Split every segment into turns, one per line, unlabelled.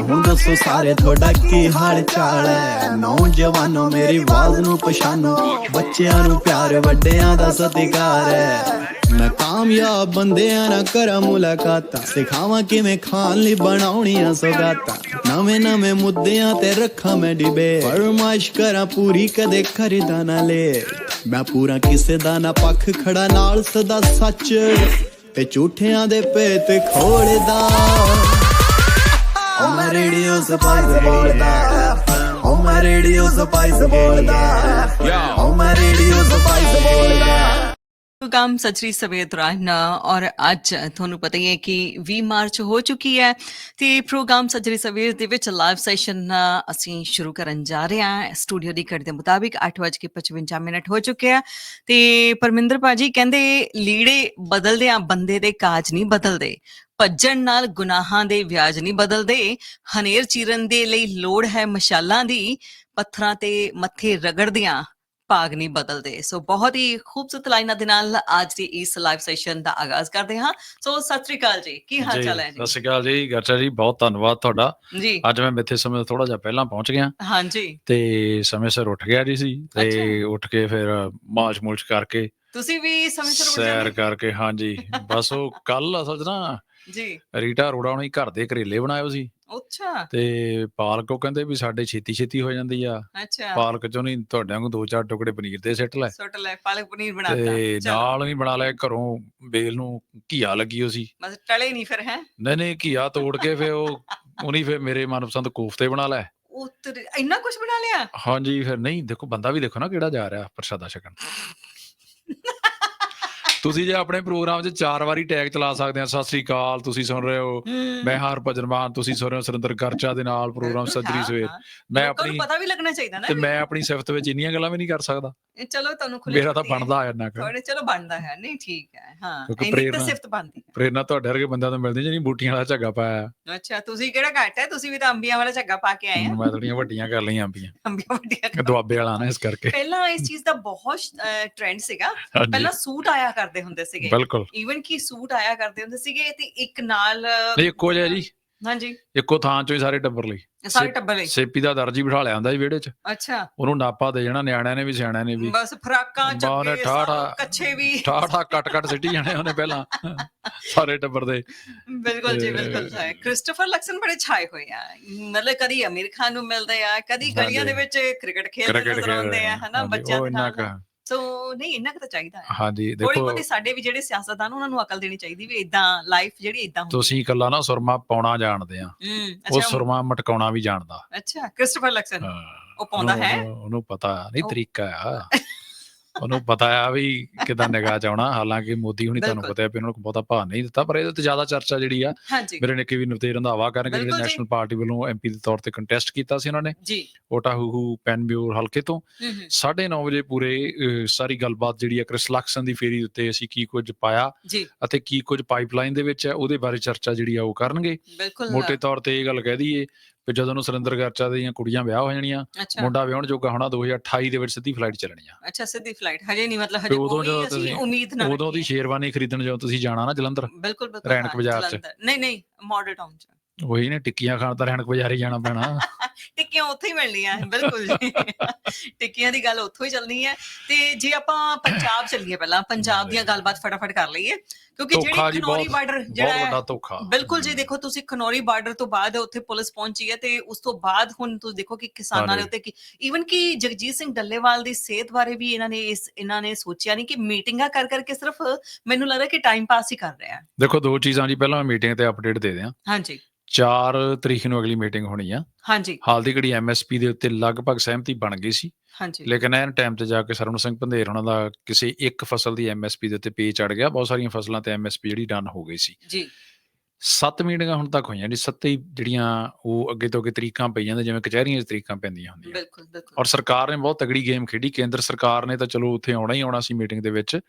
ਹੁਣ ਦੱਸੋ ਸਾਰੇ ਤੁਹਾਡਾ ਕੀ ਹਾਲ ਚਾਲ ਹੈ? ਨੌਜਵਾਨੋ, ਮੇਰੀ ਆਵਾਜ਼ ਨੂੰ ਪਛਾਨੋ ਬੱਚਿਆਂ ਨੂੰ ਪਿਆਰ, ਵੱਡਿਆਂ ਦਾ ਸਤਿਕਾਰ ਹੈ। ਮੈਂ ਕਾਮਯਾਬ ਬੰਦਿਆਂ ਨਾਲ ਕਰਾਂ ਮੁਲਾਕਾਤਾਂ। ਸਿਖਾਵਾਂ ਕਿਵੇਂ ਖਾਣ ਲਈ ਬਣਾਉਣੀਆਂ ਸੌਗਾਤਾਂ। ਨਵੇਂ ਨਵੇਂ ਮੁੱਦਿਆਂ ਤੇ ਰੱਖਾਂ ਮੈਂ ਡਿਬੇ ਫਰਮਾਇਸ਼ ਕਰਾਂ ਪੂਰੀ, ਕਦੇ ਖਰੀਦਾ ਨਾ ਲੈ। ਮੈਂ ਪੂਰਾ ਕਿਸੇ ਦਾ ਨਾ ਪੱਖ ਖੜਾ ਨਾਲ, ਸਦਾ ਸੱਚ। ਤੇ ਝੂਠਿਆਂ ਦੇ ਪੇਤ ਖੋਲਦਾ। ਓ ਮੈਂ ਰੇਡੀਓ ਸਪਾਈਸ ਬੋਲਦਾ ਓ ਮੈਂ ਰੇਡੀਓ ਸਪਾਈਸ ਬੋਲਦਾ ਓ ਮੈਂ ਰੇਡੀਓ ਸਪਾਈਸ ਬੋਲਦਾ
ਪ੍ਰੋਗਰਾਮ ਸੱਚਰੀ ਸਵੇਰ ਦੌਰਾਨ ਔਰ ਅੱਜ ਤੁਹਾਨੂੰ ਪਤਾ ਹੀ ਹੈ ਕਿ 20 ਮਾਰਚ ਹੋ ਚੁੱਕੀ ਹੈ। ਤੇ ਪ੍ਰੋਗਰਾਮ ਸੱਚਰੀ ਸਵੇਰ ਦੇ ਵਿੱਚ ਲਾਈਵ ਸੈਸ਼ਨ ਅਸੀਂ ਸ਼ੁਰੂ ਕਰਨ ਜਾ ਰਹੇ ਹਾਂ। ਸਟੂਡੀਓ ਦੀ ਘੜੀ ਦੇ ਮੁਤਾਬਿਕ 8:55 ਮਿੰਟ ਹੋ ਚੁੱਕੇ ਆ। ਤੇ ਪਰਮਿੰਦਰ ਪਾਜੀ ਕਹਿੰਦੇ ਲੀੜੇ ਬਦਲਦੇ ਆ, ਬੰਦੇ ਦੇ ਕਾਜ ਨਹੀਂ ਬਦਲਦੇ। ਭੱਜਣ ਨਾਲ ਗੁਨਾਹਾਂ ਦੇ ਵਿਆਜ ਨਹੀਂ ਬਦਲਦੇ। ਹਨੇਰ ਚੀਰਨ ਦੇ ਲਈ ਲੋੜ ਹੈ ਮਸ਼ਾਲਾਂ ਦੀ ਪੱਥਰਾਂ ਤੇ ਮੱਥੇ ਰਗੜਦਿਆਂ ਭਾਗ ਨਹੀਂ ਬਦਲਦੇ। ਸੋ ਬਹੁਤ ਹੀ ਖੂਬਸੂਰਤ ਲਾਈਨਾਂ ਦੇ ਨਾਲ ਅੱਜ ਦੀ ਇਸ ਲਾਈਵ ਸੈਸ਼ਨ ਦਾ ਆਗਾਜ਼ ਕਰਦੇ ਹਾਂ। ਸੋ ਸਤਿ ਸ੍ਰੀ ਅਕਾਲ ਜੀ ਕੀ ਹਾਲ
ਜੀ,
ਚਾਲ ਹੈ
ਸਤਿ ਸ਼੍ਰੀ ਅਕਾਲ ਜੀ ਗਰਚਾ ਜੀ ਬਹੁਤ ਧੰਨਵਾਦ ਤੁਹਾਡਾ।
ਜੀ। ਜੀ
ਅੱਜ ਮੈਂ ਮਿੱਥੇ ਸਮੇਂ ਤੋਂ ਥੋੜਾ ਜਿਹਾ ਪਹਿਲਾਂ ਪਹੁੰਚ ਗਿਆ।
ਹਾਂਜੀ।
ਤੇ ਸਮੇਂ ਸਿਰ ਉੱਠ ਗਿਆ ਜੀ ਸੀ ਤੇ। ਉੱਠ ਕੇ ਫਿਰ ਮਾਸ਼ ਮੂਲਚ ਕਰਕੇ
ਤੁਸੀਂ ਵੀ ਸਮੇਂ ਸਿਰ ਉੱਠ
ਸੈਰ
ਜਾਂਦੇ
ਕਰਕੇ ਹਾਂਜੀ। ਬਸ ਉਹ ਕੱਲ ਅਸਲ 'ਚ ਨਾ
ਜੀ।
ਰੀਟਾ ਅਰੋੜਾ ਨੇ ਘਰ ਦੇ ਕਰੇਲੇ ਬਣਾਏ ਸੀ।
ਅੱਛਾ।
ਤੇ ਪਾਲਕ ਉਹ ਕਹਿੰਦੇ ਵੀ ਸਾਡੇ ਛੇਤੀ ਛੇਤੀ ਹੋ ਜਾਂਦੀ ਆ।
ਅੱਛਾ।
ਪਾਲਕ ਚੋਂ ਨਹੀਂ ਤੁਹਾਡਿਆਂ ਨੂੰ ਦੋ ਚਾਰ ਟੁਕੜੇ ਪਨੀਰ ਦੇ ਸਿੱਟ ਲੈ।
ਸੁੱਟ ਲੈ ਪਾਲਕ ਪਨੀਰ ਬਣਾਤਾ
ਤੇ ਨਾਲ ਨਹੀਂ ਬਣਾ ਲਿਆ ਘਰੋਂ ਬੇਲ ਨੂੰ ਘੀਆ ਲੱਗੀ ਹੋ ਸੀ।
ਬਸ ਟਲੇ ਨਹੀਂ ਫਿਰ ਹੈ?
ਨਹੀਂ ਨਹੀਂ ਘੀਆ ਤੋੜ ਕੇ ਫਿਰ ਉਹ ਉਹਨੀ ਫਿਰ ਮੇਰੇ ਮਨਪਸੰਦ ਕੋਫਤੇ ਬਣਾ ਲੈ।
ਉਤਰ ਇੰਨਾ ਕੁਝ ਬਣਾ ਲਿਆ?
ਹਾਂਜੀ ਫਿਰ ਨਹੀਂ ਦੇਖੋ ਬੰਦਾ ਵੀ ਦੇਖੋ ਨਾ ਕਿਹੜਾ ਜਾ ਰਿਹਾ ਪ੍ਰਸ਼ਾਦਾ ਛਕਣ। ਤੁਸੀਂ ਜੇ ਆਪਣੇ ਪ੍ਰੋਗਰਾਮ 'ਚ ਚਾਰ ਵਾਰੀ ਟੈਗ ਚਲਾ ਸਕਦੇ ਆ ਸਤਿ ਸ੍ਰੀ ਅਕਾਲ ਤੁਸੀਂ ਸੁਣ ਰਹੇ ਹੋ ਮੈਂ ਹਰਭਜਨ ਮਾਨ ਤੁਸੀਂ ਸੁਣ ਰਹੇ ਹੋ ਸੁਰਿੰਦਰ ਗਰਚਾ ਦੇ ਨਾਲ ਪ੍ਰੋਗਰਾਮ ਸੱਜਰੀ
ਹਾਂ,
ਸਵੇਰ।
ਹਾਂ।
ਮੈਂ ਆਪਣੀ
ਪਤਾ ਵੀ ਲੱਗਣਾ ਚਾਹੀਦਾ ਨਾ।
ਤੇ ਮੈਂ ਆਪਣੀ ਸਿਫਤ ਵਿੱਚ ਇੰਨੀਆਂ ਗੱਲਾਂ ਵੀ ਨਹੀਂ ਕਰ ਸਕਦਾ।
ਚਲੋ ਤੁਹਾਨੂੰ ਖੁੱਲੀ
ਮੇਰਾ ਤਾਂ
ਹੈ।
ਬਣਦਾ ਆ ਇੰਨਾ ਕੁ।
ਤੁਹਾਡੇ ਚਲੋ ਬਣਦਾ ਹੈ ਨਹੀਂ ਠੀਕ ਹੈ ਹਾਂ ਇੰਨੀ ਤਾਂ ਸਿਫਤ ਬਣਦੀ ਹੈ।
ਪ੍ਰੇਰਨਾ ਤੁਹਾਡੇ ਵਰਗੇ ਬੰਦਿਆਂ ਤੋਂ ਮਿਲਦੀ ਜਿਹੜੀ ਬੂਟੀਆਂ ਵਾਲਾ ਝੱਗਾ ਪਾਇਆ
ਅੱਛਾ ਤੁਸੀਂ ਕਿਹੜਾ ਘੱਟ ਹੈ? ਤੁਸੀਂ ਵੀ ਤਾਂ ਅੰਬੀਆਂ ਵਾਲਾ ਝੱਗਾ ਪਾ ਕੇ ਆਏ ਆ।
ਮੈਂ ਥੋੜੀਆਂ ਵੱਡੀਆਂ ਕਰ ਲਈਆਂ ਅੰਬੀਆਂ।
ਅੰਬੀਆਂ ਵੱਡੀਆਂ
ਦੁਆਬੇ ਵਾਲਾ ਨਾ ਇਸ ਕਰਕੇ।
ਪਹਿਲਾਂ ਇਸ ਚੀਜ਼ ਦਾ ਬਹੁਤ ਟ੍ਰੈਂਡ ਸੀਗਾ। ਪਹਿਲਾਂ ਸੂਟ ਆਇਆ ਕਰਦੇ ਹੁੰਦੇ ਸੀਗੇ।
ਬਿਲਕੁਲ।
ਈਵਨ ਕਿ ਸੂਟ ਆਇਆ ਕਰਦੇ ਹੁੰਦੇ ਸੀਗੇ ਤੇ ਇੱਕ ਨਾਲ
ਨਹੀਂ ਇੱਕੋ ਜਿਹਾ ਜੀ।
ਹਾਂਜੀ।
ਇੱਕੋ ਥਾਂ ਚੋਂ ਹੀ ਸਾਰੇ ਟੱਬਰ ਲਈ।
ਸਾਰੇ
ਸੇ-
ਟੱਬਰ ਲਈ।
ਸੇਪੀ ਦਾ ਦਰਜੀ ਬਿਠਾ ਲਿਆ ਹੁੰਦਾ ਜੀ ਵਿਹੜੇ 'ਚ।
ਅੱਛਾ।
ਉਹਨੂੰ ਨਾਪਾ ਦੇ ਜਾਣਾ ਨਿਆਣਿਆਂ ਨੇ ਵੀ ਸਿਆਣਿਆਂ ਨੇ ਵੀ।
ਬਸ ਫਰਾਕਾਂ ਚੱਕੇ ਕੱਛੇ ਵੀ।
ਠਾਠਾ ਕੱਟ ਕੱਟ ਸਿੱਟੀ ਜਾਣੇ ਉਹਨੇ ਪਹਿਲਾਂ। ਸਾਰੇ ਟੱਬਰ ਦੇ।
ਬਿਲਕੁਲ ਜੀ ਬਿਲਕੁਲ ਹੈ ਕ੍ਰਿਸਟੋਫਰ ਲਕਸਨ ਬੜੇ ਛਾਏ ਹੋਏ ਆ। ਮਤਲਬ ਕਦੀ ਅਮੀਰ ਖਾਨ ਨੂੰ ਮਿਲਦੇ ਆ ਕਦੀ। ਗਲੀਆਂ ਦੇ ਵਿੱਚ ਕ੍ਰਿਕਟ ਖੇਡਦੇ ਨਜ਼ਰ ਆਉਂਦੇ ਆ ਹਨਾ ਬੱਚਿਆਂ ਦੇ ਨਾਲ। ਸੋ ਨਹੀਂ ਇੰਨਾ ਕੁ ਤਾਂ ਚਾਹੀਦਾ ਹੈ।
ਹਾਂਜੀ
ਥੋੜੀ
ਦੇਖੋ
ਬਹੁਤੀ ਸਾਡੇ ਵੀ ਜਿਹੜੇ ਸਿਆਸਤਦਾਨ ਉਹਨਾਂ ਨੂੰ ਅਕਲ ਦੇਣੀ ਚਾਹੀਦੀ ਵੀ ਇਦਾਂ ਲਾਈਫ ਜਿਹੜੀ ਇਦਾਂ ਹੁੰਦੀ
ਤੁਸੀਂ ਇਕੱਲਾ ਨਾ ਸੁਰਮਾ ਪਾਉਣਾ ਜਾਣਦੇ ਆ।
ਹੂੰ
ਉਹ
ਅੱਛਾ
ਸੁਰਮਾ ਮਟਕਾਉਣਾ ਵੀ ਜਾਣਦਾ।
ਅੱਛਾ ਕ੍ਰਿਸਟੋਫਰ ਲਕਸਨ
ਹਾਂ,
ਉਹ ਪਾਉਂਦਾ
ਉਹਨੂੰ-
ਹੈ?
ਉਹਨੂੰ- ਪਤਾ ਨਹੀਂ
ਉਹ-
ਤਰੀਕਾ ਆ। ਉਹਨੂੰ ਪਤਾ ਆ ਵੀ ਕਿਦਾਂ ਨਿਗਾਹ ਚ ਆਉਣਾ। ਹਾਲਾਂਕਿ ਮੋਦੀ ਹੁਣੀ ਤੁਹਾਨੂੰ। ਪਤਾ ਹੈ ਵੀ ਉਹਨਾਂ ਨੂੰ ਬਹੁਤਾ ਭਾਅ ਨਹੀਂ ਦਿੱਤਾ ਪਰ ਇਹਦੇ ਤੇ ਜ਼ਿਆਦਾ ਚਰਚਾ ਜਿਹੜੀ ਆ ਮੇਰੇ ਨਿੱਕੇ ਵੀ ਨਵਤੇਜ ਰੰਧਾਵਾ ਕਰਨਗੇ ਜਿਹੜੇ। ਨੈਸ਼ਨਲ ਪਾਰਟੀ ਵੱਲੋਂ ਐਮਪੀ ਦੇ ਤੌਰ ਤੇ ਕੰਟੈਸਟ ਕੀਤਾ ਸੀ ਉਹਨਾਂ ਨੇ।
ਜੀ।
ਓਟਾਹੂ ਪੈਨਬਿਊਰ ਹਲਕੇ ਤੋਂ।
ਹੂੰ ਹੂੰ।
9:30 ਵਜੇ ਪੂਰੇ ਸਾਰੀ ਗੱਲਬਾਤ ਜਿਹੜੀ ਹੈ ਕ੍ਰਿਸ ਲਕਸਨ ਦੀ ਫੇਰੀ ਉੱਤੇ ਅਸੀਂ ਕੀ ਕੁਝ ਪਾਇਆ ਅਤੇ ਕੀ ਕੁਝ ਪਾਈਪਲਾਈਨ ਦੇ ਵਿੱਚ ਹੈ ਉਹਦੇ ਬਾਰੇ ਚਰਚਾ ਜਿਹੜੀ ਆ ਉਹ ਕਰਨਗੇ। ਮੋٹے ਤੌਰ ਤੇ ਇਹ ਗੱਲ ਕਹਿ ਦਈਏ ਕਿ ਜਦੋਂ ਨੂੰ ਸੁਰਿੰਦਰ ਗਰਚਾ ਦੀਆਂ ਕੁੜੀਆਂ ਵਿਆਹ ਹੋ ਜਾਣੀਆਂ ਮੁੰਡਾ ਵਿਆਹਣ ਜੋਗਾ ਹੋਣਾ 2028 ਦੇ ਵਿੱਚ ਸਿੱਧੀ ਫਲਾਈਟ ਚੱਲਣੀ ਆ।
ਅੱਛਾ ਸਿੱਧੀ ਫਲਾਈਟ ਹਜੇ ਨਹੀਂ ਮਤਲਬ ਹਜੇ
ਉਦੋਂ
ਕੋਈ ਅਸੀਂ ਉਮੀਦ ਨਾ
ਉਦੋਂ ਦੀ। ਸ਼ੇਰਵਾਨੀ ਖਰੀਦਣ ਜਦੋਂ ਤੁਸੀਂ ਜਾਣਾ ਨਾ ਜਲੰਧਰ
ਬਿਲਕੁਲ ਬਿਲਕੁਲ
ਰੈਣਕ ਬਾਜ਼ਾਰ 'ਚ।
ਨਹੀਂ ਨਹੀਂ ਮਾਡਲ ਟਾਊਨ ਚ।
ਉਹੀ ਨੇ ਟਿੱਕੀਆਂ ਖਾਣ ਤਾਂ ਰੈਣਕ ਬਾਜ਼ਾਰ ਹੀ ਜਾਣਾ ਪੈਣਾ।
ਟਿੱਕੀਆਂ ਉੱਥੇ ਹੀ ਮਿਲਣੀਆਂ ਬਿਲਕੁਲ ਜੀ। ਟਿੱਕੀਆਂ ਦੀ ਗੱਲ ਉੱਥੋਂ ਹੀ ਚੱਲਣੀ ਹੈ। ਤੇ ਜੇ ਆਪਾਂ ਪੰਜਾਬ ਚੱਲੀਏ ਪਹਿਲਾਂ ਪੰਜਾਬ ਦੀਆਂ ਗੱਲਬਾਤ ਫਟਾਫਟ ਕਰ ਲਈਏ। ਕਿਉਂਕਿ ਜਿਹੜੀ ਖਨੌਰੀ
ਬਹੁਤ
ਬਾਰਡਰ
ਬਹੁਤ
ਜਿਹੜਾ ਹੈ
ਵੱਡਾ ਧੋਖਾ।
ਬਿਲਕੁਲ ਜੀ ਦੇਖੋ ਤੁਸੀਂ ਖਨੌਰੀ ਬਾਰਡਰ ਤੋਂ ਬਾਅਦ ਉੱਥੇ ਪੁਲਿਸ ਪਹੁੰਚੀ ਹੈ ਤੇ ਉਸ ਤੋਂ ਬਾਅਦ ਹੁਣ ਤੁਸੀਂ ਦੇਖੋ ਕਿ ਕਿਸਾਨਾਂ ਦੇ। ਉੱਤੇ ਕੀ ਈਵਨ ਕਿ ਜਗਜੀਤ ਸਿੰਘ ਡੱਲੇਵਾਲ ਦੀ ਸਿਹਤ ਬਾਰੇ ਵੀ ਇਹਨਾਂ ਨੇ ਇਸ ਇਹਨਾਂ ਨੇ ਸੋਚਿਆ ਨਹੀਂ ਕਿ ਮੀਟਿੰਗਾਂ ਕਰ ਕਰਕੇ ਸਿਰਫ ਮੈਨੂੰ ਲੱਗਦਾ ਕਿ ਟਾਈਮ ਪਾਸ ਹੀ ਕਰ ਰਿਹਾ ਹੈ।
ਦੇਖੋ ਦੋ ਚੀਜ਼ਾਂ ਜੀ ਪਹਿਲਾਂ ਮੀਟਿੰਗ ਤੇ ਅਪਡੇਟ ਦੇ ਦਿਆਂ।
ਹਾਂਜੀ।
4 ਤਰੀਕ ਨੂੰ ਅਗਲੀ ਮੀਟਿੰਗ ਹੋਣੀ ਆ।
ਹਾਂਜੀ।
ਹਾਲ ਦੀ ਘੜੀ ਐਮਐਸਪੀ ਦੇ ਉੱਤੇ ਲਗਭਗ ਸਹਿਮਤੀ ਬਣ ਗਈ ਸੀ।
ਹਾਂਜੀ।
ਲੇਕਿਨ ਐਨ ਟਾਈਮ ਤੇ ਜਾ ਕੇ ਸਰਵਣ ਸਿੰਘ ਪੰਧੇਰ ਉਹਨਾਂ ਦਾ ਕਿਸੇ ਇੱਕ ਫਸਲ ਦੀ ਐਮਐਸਪੀ ਦੇ ਉੱਤੇ ਪੇ ਚੜ ਗਿਆ। ਬਹੁਤ ਸਾਰੀਆਂ ਫਸਲਾਂ ਤੇ ਐਮਐਸਪੀ ਜਿਹੜੀ ਡਨ ਹੋ ਗਈ ਸੀ।
ਜੀ।
ਸੱਤ ਮੀਟਿੰਗਾਂ ਹੁਣ ਤੱਕ ਹੋਈਆਂ ਜੀ ਸੱਤੇ ਹੀ ਜਿਹੜੀਆਂ ਉਹ ਅੱਗੇ ਤੋਂ ਅੱਗੇ ਤਰੀਕਾਂ ਪਈਆਂ ਨੇ ਜਿਵੇਂ ਕਚਹਿਰੀਆਂ 'ਚ ਤਰੀਕਾਂ ਪੈਂਦੀਆਂ ਹੁੰਦੀਆਂ।
ਬਿਲਕੁਲ ਬਿਲਕੁਲ।
ਔਰ ਸਰਕਾਰ ਨੇ ਬਹੁਤ ਤਗੜੀ ਗੇਮ ਖੇਡੀ ਕੇਂਦਰ ਸਰਕਾਰ ਨੇ ਤਾਂ ਚਲੋ ਉੱਥੇ ਆਉਣਾ ਹੀ ਆਉਣਾ ਸੀ ਮੀਟਿੰਗ ਦੇ ਵਿੱਚ।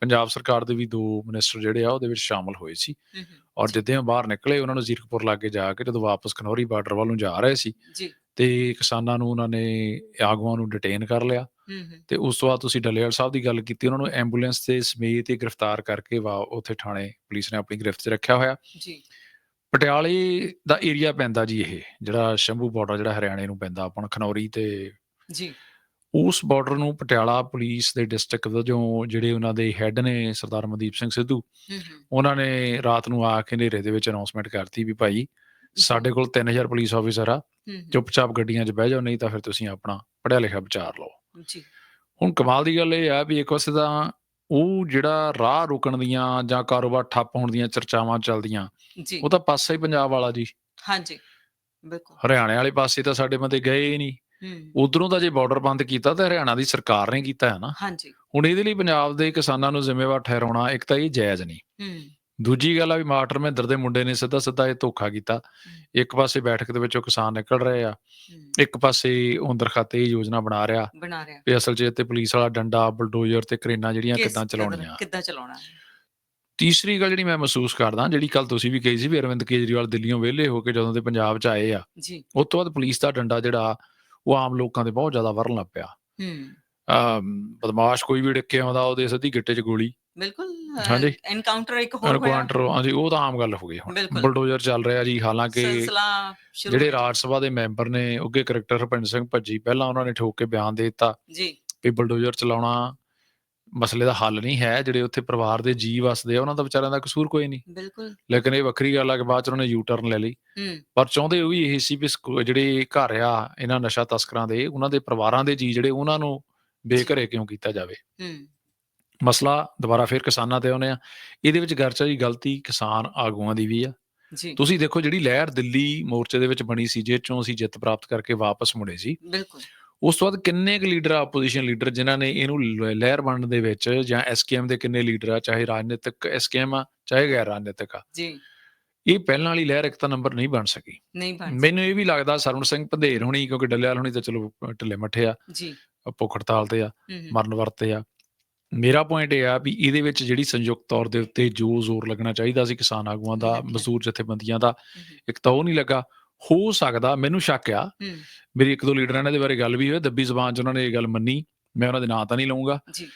ਪੰਜਾਬ ਸਰਕਾਰ ਦੇ ਵੀ ਦੋ ਮਿਨਿਸਟਰ ਜਿਹੜੇ ਆ ਉਹਦੇ ਵਿੱਚ ਸ਼ਾਮਲ ਹੋਏ ਸੀ। ਔਰ ਜਿੱਦਾਂ ਬਾਹਰ ਨਿਕਲੇ ਉਹਨਾਂ ਨੂੰ ਜ਼ੀਰਕਪੁਰ ਲਾਗੇ ਜਾ ਕੇ ਜਦੋਂ ਵਾਪਸ ਖਨੌਰੀ ਬਾਰਡਰ ਵੱਲ ਜਾ ਰਹੇ ਸੀ
ਜੀ।
ਤੇ ਕਿਸਾਨਾਂ ਨੂੰ ਉਹਨਾਂ ਨੇ ਆਗੂਆਂ ਨੂੰ ਡਿਟੇਨ ਕਰ ਲਿਆ। ਤੇ ਉਸ ਤੋਂ ਬਾਅਦ ਤੁਸੀਂ ਡੱਲੇਵਾਲ ਸਾਹਿਬ ਦੀ ਗੱਲ ਕੀਤੀ ਉਹਨਾਂ ਨੂੰ ਐਂਬੂਲੈਂਸ ਤੇ ਸਮੇਤ ਹੀ ਗ੍ਰਿਫਤਾਰ ਕਰਕੇ ਵਾ ਉੱਥੇ ਥਾਣੇ ਪੁਲਿਸ ਨੇ ਆਪਣੀ ਗ੍ਰਿਫਤ 'ਚ ਰੱਖਿਆ ਹੋਇਆ।
ਜੀ।
ਪਟਿਆਲੇ ਦਾ ਏਰੀਆ ਪੈਂਦਾ ਜੀ ਇਹ ਜਿਹੜਾ ਸ਼ੰਭੂ ਬਾਰਡਰ ਜਿਹੜਾ ਹਰਿਆਣੇ ਨੂੰ ਪੈਂਦਾ ਆਪਣਾ ਖਨੌਰੀ ਤੇ
ਜੀ।
ਉਸ ਬਾਰਡਰ ਨੂੰ ਪਟਿਆਲਾ ਪੁਲਿਸ ਦੇ ਡਿਸਟ੍ਰਿਕਟ ਵਜੋਂ ਜਿਹੜੇ ਉਹਨਾਂ ਦੇ ਹੈੱਡ ਨੇ ਸਰਦਾਰ ਮਨਦੀਪ ਸਿੰਘ ਸਿੱਧੂ ਉਹਨਾਂ ਨੇ ਰਾਤ ਨੂੰ ਆ ਕੇ ਹਨੇਰੇ ਦੇ ਵਿੱਚ ਅਨਾਉਂਸਮੈਂਟ ਕਰਤੀ ਵੀ ਭਾਈ ਸਾਡੇ ਕੋਲ 3000 ਪੁਲਿਸ ਆਫੀਸਰ ਆ ਚੁੱਪਚਾਪ ਗੱਡੀਆਂ 'ਚ ਬਹਿ ਜਾਓ ਨਹੀਂ ਤਾਂ ਫਿਰ ਤੁਸੀਂ ਆਪਣਾ ਪੜ੍ਹਿਆ ਲਿਖਿਆ ਵਿਚਾਰ ਲਓ।
ਜੀ।
ਹੁਣ ਕਮਾਲ ਦੀ ਗੱਲ ਇਹ ਆ ਵੀ ਇੱਕ ਪਾਸੇ ਤਾਂ ਉਹ ਜਿਹੜਾ ਰਾਹ ਰੁਕਣ ਦੀਆਂ ਜਾਂ ਕਾਰੋਬਾਰ ਠੱਪ ਹੋਣ ਦੀਆਂ ਚਰਚਾਵਾਂ ਚੱਲਦੀਆਂ
ਜੀ।
ਉਹ ਤਾਂ ਪਾਸਾ ਹੀ ਪੰਜਾਬ ਵਾਲਾ ਜੀ।
ਹਾਂਜੀ ਬਿਲਕੁਲ।
ਹਰਿਆਣੇ ਵਾਲੇ ਪਾਸੇ ਤਾਂ ਸਾਡੇ ਬੰਦੇ ਗਏ ਹੀ ਨਹੀਂ। ਉਧਰੋਂ ਤਾਂ ਜੇ ਬਾਰਡਰ ਬੰਦ ਕੀਤਾ ਤਾਂ ਹਰਿਆਣਾ ਦੀ ਸਰਕਾਰ ਨੇ ਕੀਤਾ ਹੈ ਨਾ।
ਹਾਂਜੀ।
ਹੁਣ ਇਹਦੇ ਲਈ ਪੰਜਾਬ ਦੇ ਕਿਸਾਨਾਂ ਨੂੰ ਜ਼ਿੰਮੇਵਾਰ ਠਹਿਰਾਉਣਾ ਇੱਕ ਤਾਂ ਇਹ ਜਾਇਜ਼ ਨਹੀਂ।
ਹੂੰ।
ਦੂਜੀ ਗੱਲ ਆ ਵੀ ਮਾਸਟਰ ਮਹਿੰਦਰ ਦੇ ਮੁੰਡੇ ਨੇ ਸਿੱਧਾ ਸਿੱਧਾ ਇਹ ਧੋਖਾ ਕੀਤਾ। ਇੱਕ ਪਾਸੇ ਬੈਠਕ ਦੇ ਵਿੱਚੋਂ ਕਿਸਾਨ ਨਿਕਲ ਰਹੇ ਆ ਇੱਕ ਪਾਸੇ ਉਹ ਦਰਖਾਤੇ ਇਹ ਯੋਜਨਾ ਬਣਾ ਰਿਹਾ।
ਬਣਾ ਰਿਹਾ।
ਵੀ ਅਸਲ 'ਚ ਇੱਥੇ ਪੁਲਿਸ ਵਾਲਾ ਡੰਡਾ ਬਲਡੋਜ਼ਰ ਤੇ ਕਰੇਨਾਂ ਜਿਹੜੀਆਂ ਕਿੱਦਾਂ ਚਲਾਉਣੀਆਂ।
ਕਿੱਦਾਂ ਚਲਾਉਣਾ
ਤੀਸਰੀ ਗੱਲ ਜਿਹੜੀ ਮੈਂ ਮਹਿਸੂਸ ਕਰਦਾ ਜਿਹੜੀ ਕੱਲ ਤੁਸੀਂ ਵੀ ਕਹੀ ਸੀ ਵੀ ਅਰਵਿੰਦ ਕੇਜਰੀਵਾਲ ਦਿੱਲੀੋਂ ਵਿਹਲੇ ਹੋ ਕੇ ਜਦੋਂ ਦੇ ਪੰਜਾਬ 'ਚ ਆਏ ਆ
ਜੀ।
ਉਸ ਤੋਂ ਬਾਅਦ ਪੁਲਿਸ ਦਾ ਡੰਡਾ ਜਿਹੜਾ ਉਹ ਆਮ ਲੋਕਾਂ ਦੇ ਬਹੁਤ ਜ਼ਿਆਦਾ ਵਰਨ ਲੱਗ ਪਿਆ।
ਹੂੰ।
ਅਮ ਬਦਮਾਸ਼ ਕੋਈ ਵੀ ਡਿੱਕੇ ਆਉਂਦਾ ਉਹਦੇ ਸਿੱਧੀ ਗਿੱਟੇ 'ਚ ਗੋਲੀ।
ਬਿਲਕੁਲ।
ਹਾਂਜੀ।
ਐਨਕਾਊਂਟਰ ਇੱਕ ਹੋਰ ਹੋਇਆ।
ਐਨਕਾਊਂਟਰ ਹਾਂਜੀ ਉਹ ਤਾਂ ਆਮ ਗੱਲ ਹੋ ਗਈ ਹੁਣ। ਬਲਡੋਜ਼ਰ ਚੱਲ ਰਿਹਾ ਜੀ ਹਾਲਾਂਕਿ ਜਿਹੜੇ ਰਾਜ ਸਭਾ ਦੇ ਮੈਂਬਰ ਨੇ ਉੱਗੇ ਕਰੈਕਟਰ ਹਰਪਿੰਦਰ ਸਿੰਘ ਭੱਜੀ ਪਹਿਲਾਂ ਉਹਨਾਂ ਨੇ ਠੋਕ ਕੇ ਬਿਆਨ ਦੇ ਦਿੱਤਾ
ਜੀ।
ਵੀ ਬਲਡੋਜ਼ਰ ਚਲਾਉਣਾ ਮਸਲੇ ਦਾ ਹੱਲ ਨਹੀਂ ਹੈ ਜਿਹੜੇ ਉੱਥੇ ਪਰਿਵਾਰ ਦੇ ਜੀ ਵਸਦੇ ਆ ਉਹਨਾਂ ਦਾ ਵਿਚਾਰਿਆਂ ਦਾ ਕਸੂਰ ਕੋਈ ਨਹੀਂ।
ਬਿਲਕੁਲ।
ਲੇਕਿਨ ਇਹ ਵੱਖਰੀ ਗੱਲ ਆ ਕਿ ਬਾਅਦ ਚ ਉਹਨਾਂ ਨੇ ਯੂ ਟਰਨ ਲੈ ਲਈ। ਪਰ ਚਾਹੁੰਦੇ ਉਹ ਵੀ ਇਹ ਸੀ ਵੀ ਜਿਹੜੇ ਘਰ ਆ ਇਹਨਾਂ ਨਸ਼ਾ ਤਸਕਰਾਂ ਦੇ ਉਹਨਾਂ ਦੇ ਪਰਿਵਾਰਾਂ ਦੇ ਜੀ ਜਿਹੜੇ ਉਹਨਾਂ ਨੂੰ ਬੇਘਰੇ ਕਿਉਂ ਕੀਤਾ ਜਾਵੇ। ਮਸਲਾ ਦੁਬਾਰਾ ਫਿਰ ਕਿਸਾਨਾਂ ਤੇ ਆਉਨੇ ਆ। ਇਹਦੇ ਵਿੱਚ ਗਰਚਾ ਦੀ ਗਲਤੀ ਕਿਸਾਨ ਆਗੂਆਂ ਦੀ ਵੀ ਆ।
ਜੀ।
ਤੁਸੀਂ ਦੇਖੋ ਜਿਹੜੀ ਲਹਿਰ ਦਿੱਲੀ ਮੋਰਚੇ ਦੇ ਵਿੱਚ ਬਣੀ ਸੀ ਜਿਸ ਚੋਂ ਅਸੀਂ ਜਿੱਤ ਪ੍ਰਾਪਤ ਕਰਕੇ ਵਾਪਸ ਮੁੜੇ ਸੀ
ਬਿਲਕੁਲ।
ਉਸ ਤੋਂ ਬਾਅਦ ਕਿੰਨੇ ਕੁ ਲੀਡਰ ਆਪੋਜੀਸ਼ਨ ਲੀਡਰ ਜਿਨ੍ਹਾਂ ਨੇ ਇਹਨੂੰ ਲਹਿਰ ਬਣਨ ਦੇ ਵਿੱਚ ਜਾਂ ਐਸਕੇਐਮ ਦੇ ਕਿੰਨੇ ਲੀਡਰ ਆ ਚਾਹੇ ਰਾਜਨੀਤਿਕ ਐਸਕੇਐਮ ਆ ਚਾਹੇ ਗੈਰ ਰਾਜਨੀਤਿਕ ਆ
ਜੀ।
ਇਹ ਪਹਿਲਾਂ ਵਾਲੀ ਲਹਿਰ ਇੱਕ ਤਾਂ ਨੰਬਰ ਨਹੀਂ ਬਣ ਸਕੀ।
ਨਹੀਂ ਬਣ
ਮੈਨੂੰ ਇਹ ਵੀ ਲੱਗਦਾ ਸਰਵਣ ਸਿੰਘ ਪੰਧੇਰ ਹੋਣੀ ਕਿਉਂਕਿ ਡੱਲੇਵਾਲ ਹੋਣੀ ਤਾਂ ਚਲੋ ਢਿੱਲੇ ਮੱਠੇ ਆ
ਜੀ।
ਭੁੱਖ ਹੜਤਾਲ ਤੇ ਆ ਮਰਨ ਵਰਤੇ ਆ। ਮੇਰਾ ਪੁਆਇੰਟ ਇਹ ਆ ਵੀ ਇਹਦੇ ਵਿੱਚ ਜਿਹੜੀ ਸੰਯੁਕਤ ਤੌਰ ਦੇ ਉੱਤੇ ਜੋ ਜ਼ੋਰ ਲੱਗਣਾ ਚਾਹੀਦਾ ਸੀ ਕਿਸਾਨ ਆਗੂਆਂ ਦਾ। ਮਜ਼ਦੂਰ ਜਥੇਬੰਦੀਆਂ ਦਾ
ਹੂੰ,
ਇੱਕ ਤਾਂ ਉਹ ਨਹੀਂ ਲੱਗਾ। ਹੋ ਸਕਦਾ ਮੈਨੂੰ ਸ਼ੱਕ ਆ
ਹੂੰ
ਮੇਰੀ ਇੱਕ ਦੋ ਲੀਡਰਾਂ ਨੇ ਇਹਦੇ ਬਾਰੇ ਗੱਲ ਵੀ ਹੋਈ ਦੱਬੀ ਜ਼ਬਾਨ 'ਚ ਉਹਨਾਂ ਨੇ ਇਹ ਗੱਲ ਮੰਨੀ ਮੈਂ ਉਹਨਾਂ ਦੇ ਨਾਂ ਤਾਂ ਨਹੀਂ ਲਵਾਂਗਾ
ਜੀ।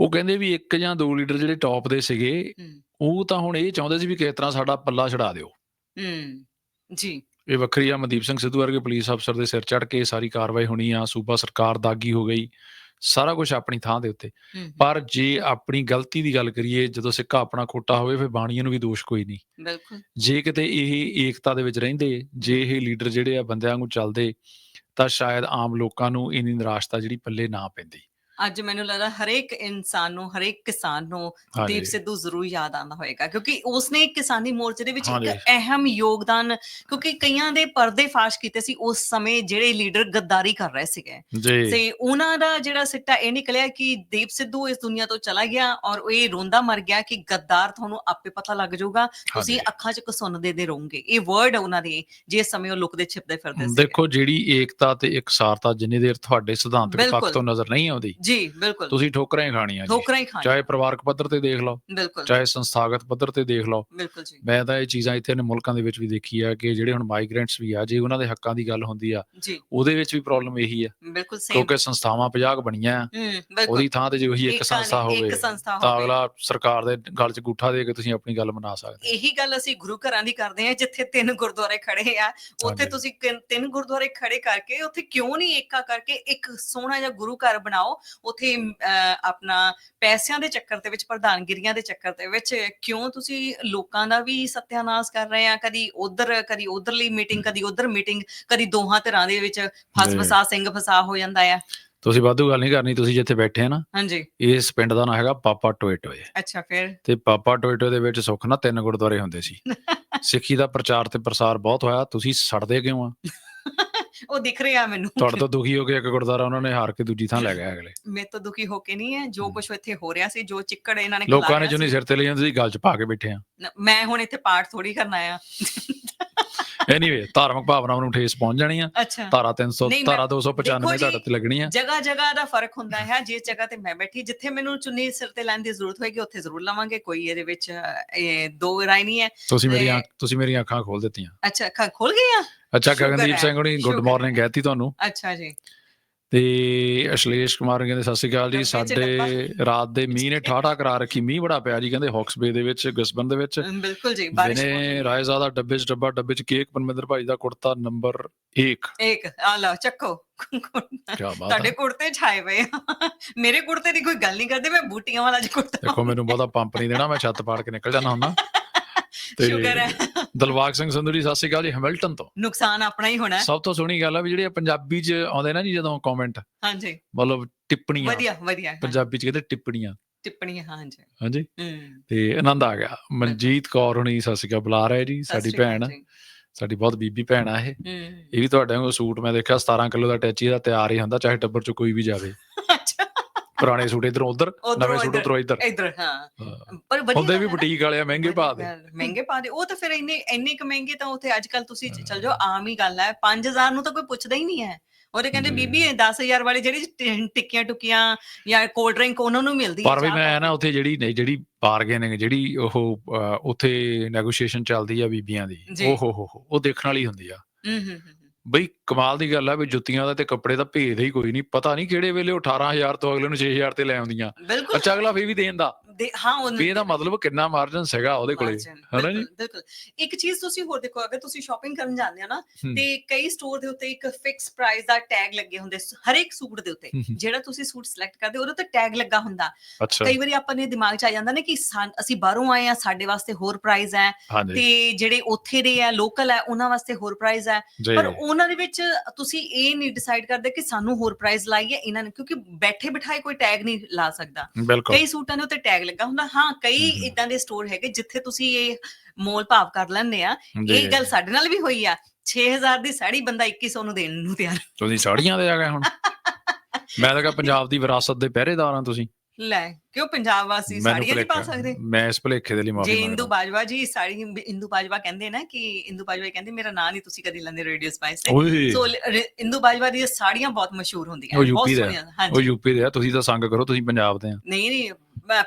ਉਹ ਕਹਿੰਦੇ ਵੀ ਇੱਕ ਜਾਂ ਦੋ ਲੀਡਰ ਜਿਹੜੇ ਟੌਪ ਦੇ ਸੀਗੇ
ਹੂੰ
ਉਹ ਤਾਂ ਹੁਣ ਇਹ ਚਾਹੁੰਦੇ ਸੀ ਵੀ ਕਿਸ ਤਰ੍ਹਾਂ ਸਾਡਾ ਪੱਲਾ ਛਡਾ ਦਿਓ।
ਹੂੰ ਜੀ।
ਇਹ ਵੱਖਰੀ ਆ ਮਨਦੀਪ ਸਿੰਘ ਸਿੱਧੂ ਵਰਗੇ ਪੁਲਿਸ ਅਫਸਰ ਦੇ ਸਿਰ ਚੜ ਕੇ ਸਾਰੀ ਕਾਰਵਾਈ ਹੋਣੀ ਆ ਸੂਬਾ ਸਰਕਾਰ ਦਾਗੀ ਹੋ ਗਈ। ਸਾਰਾ ਕੁਝ ਆਪਣੀ ਥਾਂ ਦੇ ਉੱਤੇ। ਪਰ ਜੇ ਆਪਣੀ ਗਲਤੀ ਦੀ ਗੱਲ ਕਰੀਏ ਜਦੋਂ ਸਿੱਕਾ ਆਪਣਾ ਖੋਟਾ ਹੋਵੇ ਫਿਰ ਬਾਣੀਆਂ ਨੂੰ ਵੀ ਦੋਸ਼ ਕੋਈ ਨਹੀਂ।
ਬਿਲਕੁਲ।
ਜੇ ਕਿਤੇ ਇਹ ਏਕਤਾ ਦੇ ਵਿੱਚ ਰਹਿੰਦੇ ਜੇ ਇਹ ਲੀਡਰ ਜਿਹੜੇ ਆ ਬੰਦਿਆਂ ਨੂੰ ਚੱਲਦੇ ਤਾਂ ਸ਼ਾਇਦ ਆਮ ਲੋਕਾਂ ਨੂੰ ਇੰਨੀ ਨਿਰਾਸ਼ਤਾ ਜਿਹੜੀ ਪੱਲੇ ਨਾ ਪੈਂਦੀ।
ਅੱਜ ਮੈਨੂੰ ਲੱਗਦਾ ਹਰੇਕ ਇਨਸਾਨ ਨੂੰ ਹਰੇਕ ਕਿਸਾਨ ਨੂੰ ਦੀਪ ਸਿੱਧੂ ਜ਼ਰੂਰ ਯਾਦ ਆਉਂਦਾ ਹੋਏਗਾ ਕਿਉਂਕਿ ਉਸਨੇ ਕਿਸਾਨੀ ਮੋਰਚੇ ਦੇ ਵਿੱਚ। ਇੱਕ ਅਹਿਮ ਯੋਗਦਾਨ ਕਿਉਂਕਿ ਕਈਆਂ ਦੇ ਪਰਦੇ ਫਾਸ਼ ਕੀਤੇ ਸੀ ਉਸ ਸਮੇਂ ਜਿਹੜੇ ਲੀਡਰ ਗੱਦਾਰੀ ਕਰ ਰਹੇ ਸੀਗੇ
ਜੀ
ਤੇ ਉਹਨਾਂ ਦਾ ਜਿਹੜਾ ਸਿੱਟਾ ਇਹ ਨਿਕਲਿਆ ਕਿ ਦੀਪ ਸਿੱਧੂ ਇਸ ਦੁਨੀਆ ਤੋਂ ਚਲਾ ਗਿਆ ਔਰ ਇਹ ਰੋਂਦਾ ਮਰ ਗਿਆ ਕਿ ਗੱਦਾਰ ਤੁਹਾਨੂੰ ਆਪੇ ਪਤਾ ਲੱਗ ਜਾਊਗਾ ਤੁਸੀਂ। ਅੱਖਾਂ 'ਚ ਕਸੁੰਨਦੇ ਦੇ ਰਹੋਗੇ ਇਹ ਵਰਡ ਉਹਨਾਂ ਦੇ ਜਿਸ ਸਮੇਂ ਉਹ ਲੁਕਦੇ ਛਿਪਦੇ ਫਿਰਦੇ ਸੀ
ਦੇਖੋ ਜਿਹੜੀ ਏਕਤਾ ਤੇ ਇਕਸਾਰਤਾ ਜਿੰਨੀ ਦੇਰ ਤੁਹਾਡੇ ਸਿਧਾਂਤਕ ਪੱਖ। ਤੋਂ ਨਜ਼ਰ ਨਹੀਂ ਆਉਂਦੀ
ਜੀ ਬਿਲਕੁਲ।
ਤੁਸੀਂ ਠੋਕਰਾਂ ਹੀ ਖਾਣੀਆਂ ਜੀ।
ਠੋਕਰਾਂ ਹੀ ਖਾਣ
ਚਾਹੇ ਪਰਿਵਾਰਕ ਪੱਧਰ ਤੇ ਦੇਖ ਲਓ
ਬਿਲਕੁਲ।
ਚਾਹੇ ਸੰਸਥਾਗਤ ਪੱਧਰ ਤੇ ਦੇਖ ਲਓ।
ਬਿਲਕੁਲ ਜੀ।
ਮੈਂ ਤਾਂ ਇਹ ਚੀਜ਼ਾਂ ਇੱਥੇ ਨੇ ਮੁਲਕਾਂ ਦੇ ਵਿੱਚ ਵੀ ਦੇਖੀ ਆ ਕਿ ਜਿਹੜੇ ਹੁਣ ਮਾਈਗ੍ਰੈਂਟਸ ਵੀ ਆ ਜੇ ਉਹਨਾਂ ਦੇ ਹੱਕਾਂ ਦੀ ਗੱਲ ਹੁੰਦੀ ਆ ਉਹਦੇ ਵਿੱਚ ਵੀ ਪ੍ਰੋਬਲਮ ਇਹੀ ਆ।
ਬਿਲਕੁਲ ਸੇਮ
ਕਿਉਂਕਿ ਸੰਸਥਾਵਾਂ 50 ਕੁ ਬਣੀਆਂ ਆ ਉਹਦੀ ਥਾਂ ਤੇ ਜੇ ਉਹੀ ਇੱਕ ਸੰਸਥਾ ਹੋਵੇ ਤਾਂ। ਅਗਲਾ ਸਰਕਾਰ ਦੇ ਗਲ 'ਚ ਗੁੱਠਾ ਦੇ ਕੇ ਤੁਸੀਂ ਆਪਣੀ ਗੱਲ ਮਨਾ ਸਕਦੇ
ਇਹੀ ਗੱਲ ਅਸੀਂ ਗੁਰੂ ਘਰਾਂ ਦੀ ਕਰਦੇ ਹਾਂ ਜਿੱਥੇ ਤਿੰਨ ਗੁਰਦੁਆਰੇ ਖੜੇ ਆ ਉੱਥੇ। ਤੁਸੀਂ ਤਿੰਨ ਗੁਰਦੁਆਰੇ ਖੜੇ ਕਰਕੇ ਉੱਥੇ ਕਿਉਂ ਨਹੀਂ ਏਕਾ ਕਰਕੇ ਇੱਕ ਸੋਹਣਾ ਜਿਹਾ ਗੁਰੂ ਘਰ ਬਣਾਓ ਉੱਥੇ ਆਪਣਾ ਪੈਸਿਆਂ ਦੇ ਚੱਕਰ ਦੇ ਵਿੱਚ ਪ੍ਰਧਾਨਗਿਰੀਆਂ ਦੇ ਚੱਕਰ ਦੇ ਵਿੱਚ ਕਿਉਂ ਤੁਸੀਂ ਲੋਕਾਂ ਦਾ ਵੀ ਸਤਿਆਨਾਸ਼ ਕਰ ਰਹੇ ਆ? ਕਦੀ ਉਧਰ ਕਦੀ ਉਧਰਲੀ ਮੀਟਿੰਗ ਕਦੀ ਉਧਰ ਮੀਟਿੰਗ ਕਦੀ ਦੋਹਾਂ ਧਿਰਾਂ ਦੇ ਵਿੱਚ ਫਸ। ਫਸਾ ਸਿੰਘ ਫਸਾ ਹੋ ਜਾਂਦਾ ਆ।
ਤੁਸੀਂ ਵਾਧੂ ਗੱਲ ਨਹੀਂ ਕਰਨੀ ਤੁਸੀਂ ਜਿੱਥੇ ਬੈਠੇ ਆ ਨਾ
ਹਾਂਜੀ।
ਇਸ ਪਿੰਡ ਦਾ ਨਾਂ ਹੈਗਾ ਪਾਪਾ ਟੋਇਟੋਏ
ਅੱਛਾ ਫਿਰ?
ਤੇ ਪਾਪਾ ਟੋਇਟੋ ਦੇ ਵਿੱਚ ਸੁੱਖ ਨਾ ਤਿੰਨ ਗੁਰਦੁਆਰੇ ਹੁੰਦੇ ਸੀ। ਸਿੱਖੀ ਦਾ ਪ੍ਰਚਾਰ ਤੇ ਪ੍ਰਸਾਰ ਬਹੁਤ ਹੋਇਆ ਤੁਸੀਂ ਸੜਦੇ ਕਿਉਂ ਆ?
ਉਹ ਦਿਖ ਰਿਹਾ ਮੈਨੂੰ।
ਤੁਹਾਡੇ ਤੋਂ ਦੁਖੀ ਹੋ ਕੇ ਇੱਕ ਗੁਰਦੁਆਰਾ ਉਹਨਾਂ ਨੇ ਹਾਰ ਕੇ ਦੂਜੀ ਥਾਂ ਲੈ ਗਏ ਅਗਲੇ।
ਮੈਂ ਤਾਂ ਦੁਖੀ ਹੋ ਕੇ ਨਹੀਂ ਹੈ ਜੋ। ਕੁਝ ਇੱਥੇ ਹੋ ਰਿਹਾ ਸੀ ਜੋ ਚਿੱਕੜ ਇਹਨਾਂ ਨੇ
ਲੋਕਾਂ ਨੇ
ਸੀ।
ਸਿਰ ਤੇ ਲਈ ਜਾਂਦੇ ਸੀ ਗੱਲ 'ਚ ਪਾ ਕੇ ਬੈਠੇ ਆ।
ਮੈਂ ਹੁਣ ਇੱਥੇ ਪਾਠ ਥੋੜੀ ਕਰਨਾ ਆ
ਐਨੀਵੇ ਧਾਰਮਿਕ ਭਾਵਨਾਵਾਂ ਨੂੰ ਠੇਸ ਪਹੁੰਚ ਜਾਣੀ ਆ। ਧਾਰਾ 300
ਨਹੀਂ, ਮੈਂ-
ਧਾਰਾ 295
ਦੇਖੋ ਜੀ,
ਤੁਹਾਡੇ ਤੇ ਲੱਗਣੀ ਆ।
ਜਗ੍ਹਾ ਜਗ੍ਹਾ ਦਾ ਫ਼ਰਕ ਹੁੰਦਾ ਹੈ ਜਿਸ ਜਗ੍ਹਾ ਤੇ ਮੈਂ ਬੈਠੀ ਜਿੱਥੇ ਮੈਨੂੰ ਚੁੰਨੀ ਸਿਰ ਤੇ ਲੈਣ ਦੀ ਜ਼ਰੂਰਤ ਹੋਏਗੀ ਉੱਥੇ ਜ਼ਰੂਰ ਲਵਾਂਗੇ ਕੋਈ ਇਹਦੇ ਵਿੱਚ ਦੋ ਰਾਏ ਨਹੀਂ ਹੈ।
ਤੁਸੀਂ ਮੇਰੀਆਂ ਤੁਸੀਂ ਮੇਰੀਆਂ ਅੱਖਾਂ ਖੋਲ ਦਿੱਤੀਆਂ।
ਅੱਛਾ ਅੱਖਾਂ ਖੁੱਲ ਗਈਆਂ?
ਅੱਛਾ ਗਗਨਦੀਪ ਸਿੰਘ ਹੁਣੀ ਗੁੱਡ। ਮਾਰਨਿੰਗ ਕਹਿਤੀ ਤੁਹਾਨੂੰ।
ਅੱਛਾ ਜੀ।
ਤੇ ਅਸ਼ਲੇਸ਼ ਕੁਮਾਰ ਕਹਿੰਦੇ ਸਤਿ ਸ਼੍ਰੀ ਅਕਾਲ ਜੀ ਸਾਡੇ ਰਾਤ ਦੇ ਮੀਂਹ ਨੇ ਠਾਠਾ ਕਰਾ ਰੱਖੀ ਮੀਂਹ ਬੜਾ ਪਿਆ ਜੀ ਕਹਿੰਦੇ ਹੌਕਸ ਬੇ ਦੇ ਵਿੱਚ ਗਸਬਨ ਦੇ ਵਿੱਚ।
ਬਿਲਕੁਲ ਜੀ ਬਾਰਿਸ਼
ਦਿਨੇ ਰਾਏਜ਼ਾਦਾ ਡੱਬੇ 'ਚ ਡੱਬਾ ਡੱਬੇ 'ਚ ਕੇਕ ਪਰਮਿੰਦਰ ਭਾਈ ਦਾ ਕੁੜਤਾ ਨੰਬਰ 1
ਇੱਕ ਆ ਲਓ ਚੱਕੋ। ਤੁਹਾਡੇ ਕੁੜਤੇ ਛਾਏ ਪਏ। ਮੇਰੇ ਕੁੜਤੇ ਦੀ ਕੋਈ ਗੱਲ ਨਹੀਂ ਕਰਦੇ ਮੈਂ ਬੂਟੀਆਂ ਵਾਲਾ ਜੀ ਕੁੜਤਾ
ਦੇਖੋ ਮੈਨੂੰ ਬਹੁਤਾ ਪੰਪ ਨਹੀਂ ਦੇਣਾ ਮੈਂ ਛੱਤ ਪਾੜ ਕੇ ਨਿਕਲ ਜਾਣਾ ਹੁੰਦਾ।
ਸ਼ੁਕਰ ਹੈ।
ਦਲਵਾਗ ਸਿੰਘ ਸੰਧੂ ਜੀ ਸਤਿ ਸ਼੍ਰੀ ਅਕਾਲ ਜੀ ਹੈਮਿਲਟਨ ਤੋਂ।
ਨੁਕਸਾਨ ਆਪਣਾ ਹੀ ਹੋਣਾ।
ਸਭ ਤੋਂ ਸੋਹਣੀ ਗੱਲ ਆ ਵੀ ਜਿਹੜੇ ਪੰਜਾਬੀ 'ਚ ਆਉਂਦੇ ਨਾ ਜੀ ਜਦੋਂ ਕਮੈਂਟ
ਹਾਂਜੀ।
ਮਤਲਬ ਟਿੱਪਣੀਆਂ।
ਵਧੀਆ ਵਧੀਆ।
ਪੰਜਾਬੀ 'ਚ ਕਹਿੰਦੇ ਟਿੱਪਣੀਆਂ।
ਟਿੱਪਣੀਆਂ ਹਾਂਜੀ।
ਹਾਂਜੀ। ਤੇ ਆਨੰਦ ਆ ਗਿਆ। ਮਨਜੀਤ ਕੌਰ ਹੁਣੀ ਸਤਿ ਸ਼੍ਰੀ ਅਕਾਲ ਬੁਲਾ ਰਹੇ ਜੀ ਸਾਡੀ ਭੈਣ। ਸਾਡੀ ਬਹੁਤ ਬੀਬੀ ਭੈਣ ਆ ਇਹ। ਇਹ ਵੀ ਤੁਹਾਡੇ ਵਾਂਗੂ ਸੂਟ ਮੈਂ ਦੇਖਿਆ 17 ਕਿਲੋ ਦਾ ਟੈਚੀ ਦਾ ਤਿਆਰ ਹੀ ਹੁੰਦਾ ਚਾਹੇ ਟੱਬਰ 'ਚ ਕੋਈ ਵੀ ਜਾਵੇ। ਪੁਰਾਣੇ ਸੂਟ ਇਧਰੋਂ ਉਧਰ ਨਵੇਂ ਸੂਟ। ਉਧਰੋਂ ਇੱਧਰ
ਇਧਰ ਹਾਂ। ਪਰ ਵਧੀਆ
ਹੁੰਦੇ
ਗੱਲ
ਵੀ। ਬੁਟੀਕ ਵਾਲੇ ਆ ਮਹਿੰਗੇ ਭਾਅ ਦੇ
ਮਹਿੰਗੇ ਪਾ ਦੇ ਉਹ ਤਾਂ ਫਿਰ ਇੰਨੇ ਇੰਨੇ ਕ ਮਹਿੰਗੇ ਤਾਂ ਉੱਥੇ ਅੱਜ ਕੱਲ ਤੁਸੀਂ ਚੱਲ ਜਾਓ ਆਮ ਹੀ ਗੱਲ ਹੈ 5000 ਨੂੰ ਤਾਂ ਕੋਈ ਪੁੱਛਦਾ ਹੀ ਨਹੀਂ ਹੈ ਉਹਦੇ ਕਹਿੰਦੇ
ਜੀ।
ਬੀਬੀ ਇਹ 10000 ਵਾਲੀ ਜਿਹੜੀ ਟਿੱਕੀਆਂ ਟੁਕੀਆਂ ਜਾਂ ਕੋਲਡ ਡਰਿੰਕ ਉਹਨਾਂ ਨੂੰ ਮਿਲਦੀ ਹੈ
ਪਰ ਵੀ ਮੈਂ। ਨਾ ਉੱਥੇ ਜਿਹੜੀ ਨਹੀਂ ਜਿਹੜੀ ਬਾਰਗੇਨਿੰਗ ਜਿਹੜੀ ਉਹ ਉੱਥੇ ਨੈਗੋਸ਼ੀਏਸ਼ਨ ਚੱਲਦੀ ਆ ਬੀਬੀਆਂ ਦੀ। ਓ ਹੋ ਹੋ ਉਹ ਦੇਖਣ ਵਾਲੀ ਹੁੰਦੀ ਆ
ਹੂੰ ਹੂੰ
ਬਈ ਕਮਾਲ ਦੀ ਗੱਲ ਆ ਵੀ ਜੁੱਤੀਆਂ ਦਾ ਤੇ ਕੱਪੜੇ ਦਾ ਭੇਦ ਹੀ ਕੋਈ ਨਹੀਂ ਪਤਾ ਨਹੀਂ ਕਿਹੜੇ ਵੇਲੇ ਉਹ 18000 ਤੋਂ ਅਗਲੇ ਨੂੰ 6000 ਤੇ ਲੈ ਆਉਂਦੀਆਂ।
ਬਿਲਕੁਲ।
ਅੱਛਾ ਅਗਲਾ ਫੇਰ ਵੀ ਦੇਣ ਦਾ।
ਦੇ- ਹਾਂ ਉਹ
ਵੀ ਇਹਦਾ ਮਤਲਬ ਕਿੰਨਾ ਮਾਰਜਨ ਸੀਗਾ ਉਹਦੇ ਕੋਲੇ ਹਨਾ ਜੀ?
ਬਿਲਕੁਲ ਇੱਕ ਚੀਜ਼ ਤੁਸੀਂ ਹੋਰ ਦੇਖੋ ਅਗਰ ਤੁਸੀਂ ਸ਼ਾਪਿੰਗ ਕਰਨ ਜਾਂਦੇ ਹੋ ਨਾ। ਤੇ ਕਈ ਸਟੋਰ ਦੇ ਉੱਤੇ ਇੱਕ ਫਿਕਸ ਪ੍ਰਾਈਸ ਦਾ ਟੈਗ ਲੱਗੇ ਹੁੰਦੇ ਹਰੇਕ ਸੂਟ ਦੇ ਉੱਤੇ। ਜਿਹੜਾ ਤੁਸੀਂ ਸੂਟ ਸਿਲੈਕਟ ਕਰਦੇ ਉਹਦੇ ਉੱਤੇ ਟੈਗ ਲੱਗਾ ਹੁੰਦਾ। ਕਈ ਵਾਰੀ ਆਪਾਂ ਨੇ ਦਿਮਾਗ 'ਚ ਆ ਜਾਂਦਾ ਨਾ ਕਿ ਅਸੀਂ ਬਾਹਰੋਂ ਆਏ ਆ ਸਾਡੇ ਵਾਸਤੇ ਹੋਰ ਪ੍ਰਾਈਸ ਹੈ ਤੇ ਜਿਹੜੇ ਉੱਥੇ ਦੇ ਆ ਲੋਕਲ ਹੈ ਉਹਨਾਂ ਵਾਸਤੇ ਹੋਰ ਪ੍ਰਾਈਸ ਹੈ। ਪਰ ਉਹਨਾਂ ਦੇ ਵਿੱਚ ਤੁਸੀਂ ਇਹ ਨਹੀਂ ਡਿਸਾਈਡ ਕਰਦੇ ਕਿ ਸਾਨੂੰ ਹੋਰ ਪ੍ਰਾਈਸ ਲਾਈਏ ਇਹਨਾਂ ਨੇ ਕਿਉਂਕਿ ਬੈਠੇ ਬਿਠਾਏ ਕੋਈ ਟੈਗ ਨਹੀਂ ਲਾ ਸਕਦਾ। ਕਈ ਸੂਟਾਂ ਦੇ ਉੱਤੇ ਟੈਗ ਲੱਗਾ ਹੁੰਦਾ ਹਾਂ ਕਈ। ਇਦਾਂ ਦੇ ਸਟੋਰ ਹੈਗੇ ਜਿੱਥੇ ਤੁਸੀਂ ਇਹ ਮੋਲ ਭਾਵ ਕਰ ਲੈਂਦੇ ਆ। ਇਹ ਗੱਲ ਸਾਡੇ ਨਾਲ ਵੀ ਹੋਈ ਆ। 6000 ਦੀ ਸਾੜੀ ਬੰਦਾ 2100 ਨੂੰ ਦੇਣ ਨੂੰ ਤਿਆਰ।
ਤੁਸੀਂ ਸਾੜੀਆਂ ਦੇ ਆ ਗਏ ਹੁਣ? ਮੈਂ ਤਾਂ ਕਿਹਾ ਪੰਜਾਬ ਦੀ ਵਿਰਾਸਤ ਦੇ ਪਹਿਰੇਦਾਰ ਆ ਤੁਸੀਂ।
ਲੈ ਕਿਉਂ ਪੰਜਾਬ ਵਾਸੀ ਸਾੜੀਆਂ ਨਹੀਂ ਪਾ ਸਕਦੇ?
ਮੈਂ ਇਸ ਭੁਲੇਖੇ ਦੇ ਲਈ
ਜੇ
ਮਾਫੀ
ਇੰਦੂ
ਮੰਗਦਾ
ਬਾਜਵਾ ਜੀ ਸਾੜੀ ਇੰਦੂ ਬਾਜਵਾ ਕਹਿੰਦੇ ਨਾ ਕਿ ਇੰਦੂ ਬਾਜਵਾ ਕਹਿੰਦੇ ਮੇਰਾ ਨਾਂ ਨਹੀਂ ਤੁਸੀਂ ਕਦੀ ਲੈਂਦੇ ਰੇਡੀਓ ਸਪਾਈਸ ਤੇ। ਸੋ ਇੰਦੂ ਬਾਜਵਾ ਦੀਆਂ ਸਾੜੀਆਂ ਬਹੁਤ ਮਸ਼ਹੂਰ ਹੁੰਦੀਆਂ
ਉਹ
ਬਹੁਤ
ਦੇ।
ਸੋਹਣੀਆਂ
ਉਹ
ਹਾਂਜੀ।
ਯੂਪੀ ਦੇ ਆ। ਤੁਸੀਂ ਤਾਂ ਸੰਗ ਕਰੋ ਤੁਸੀਂ ਪੰਜਾਬ ਦੇ ਆ।
ਨਹੀਂ ਨਹੀਂ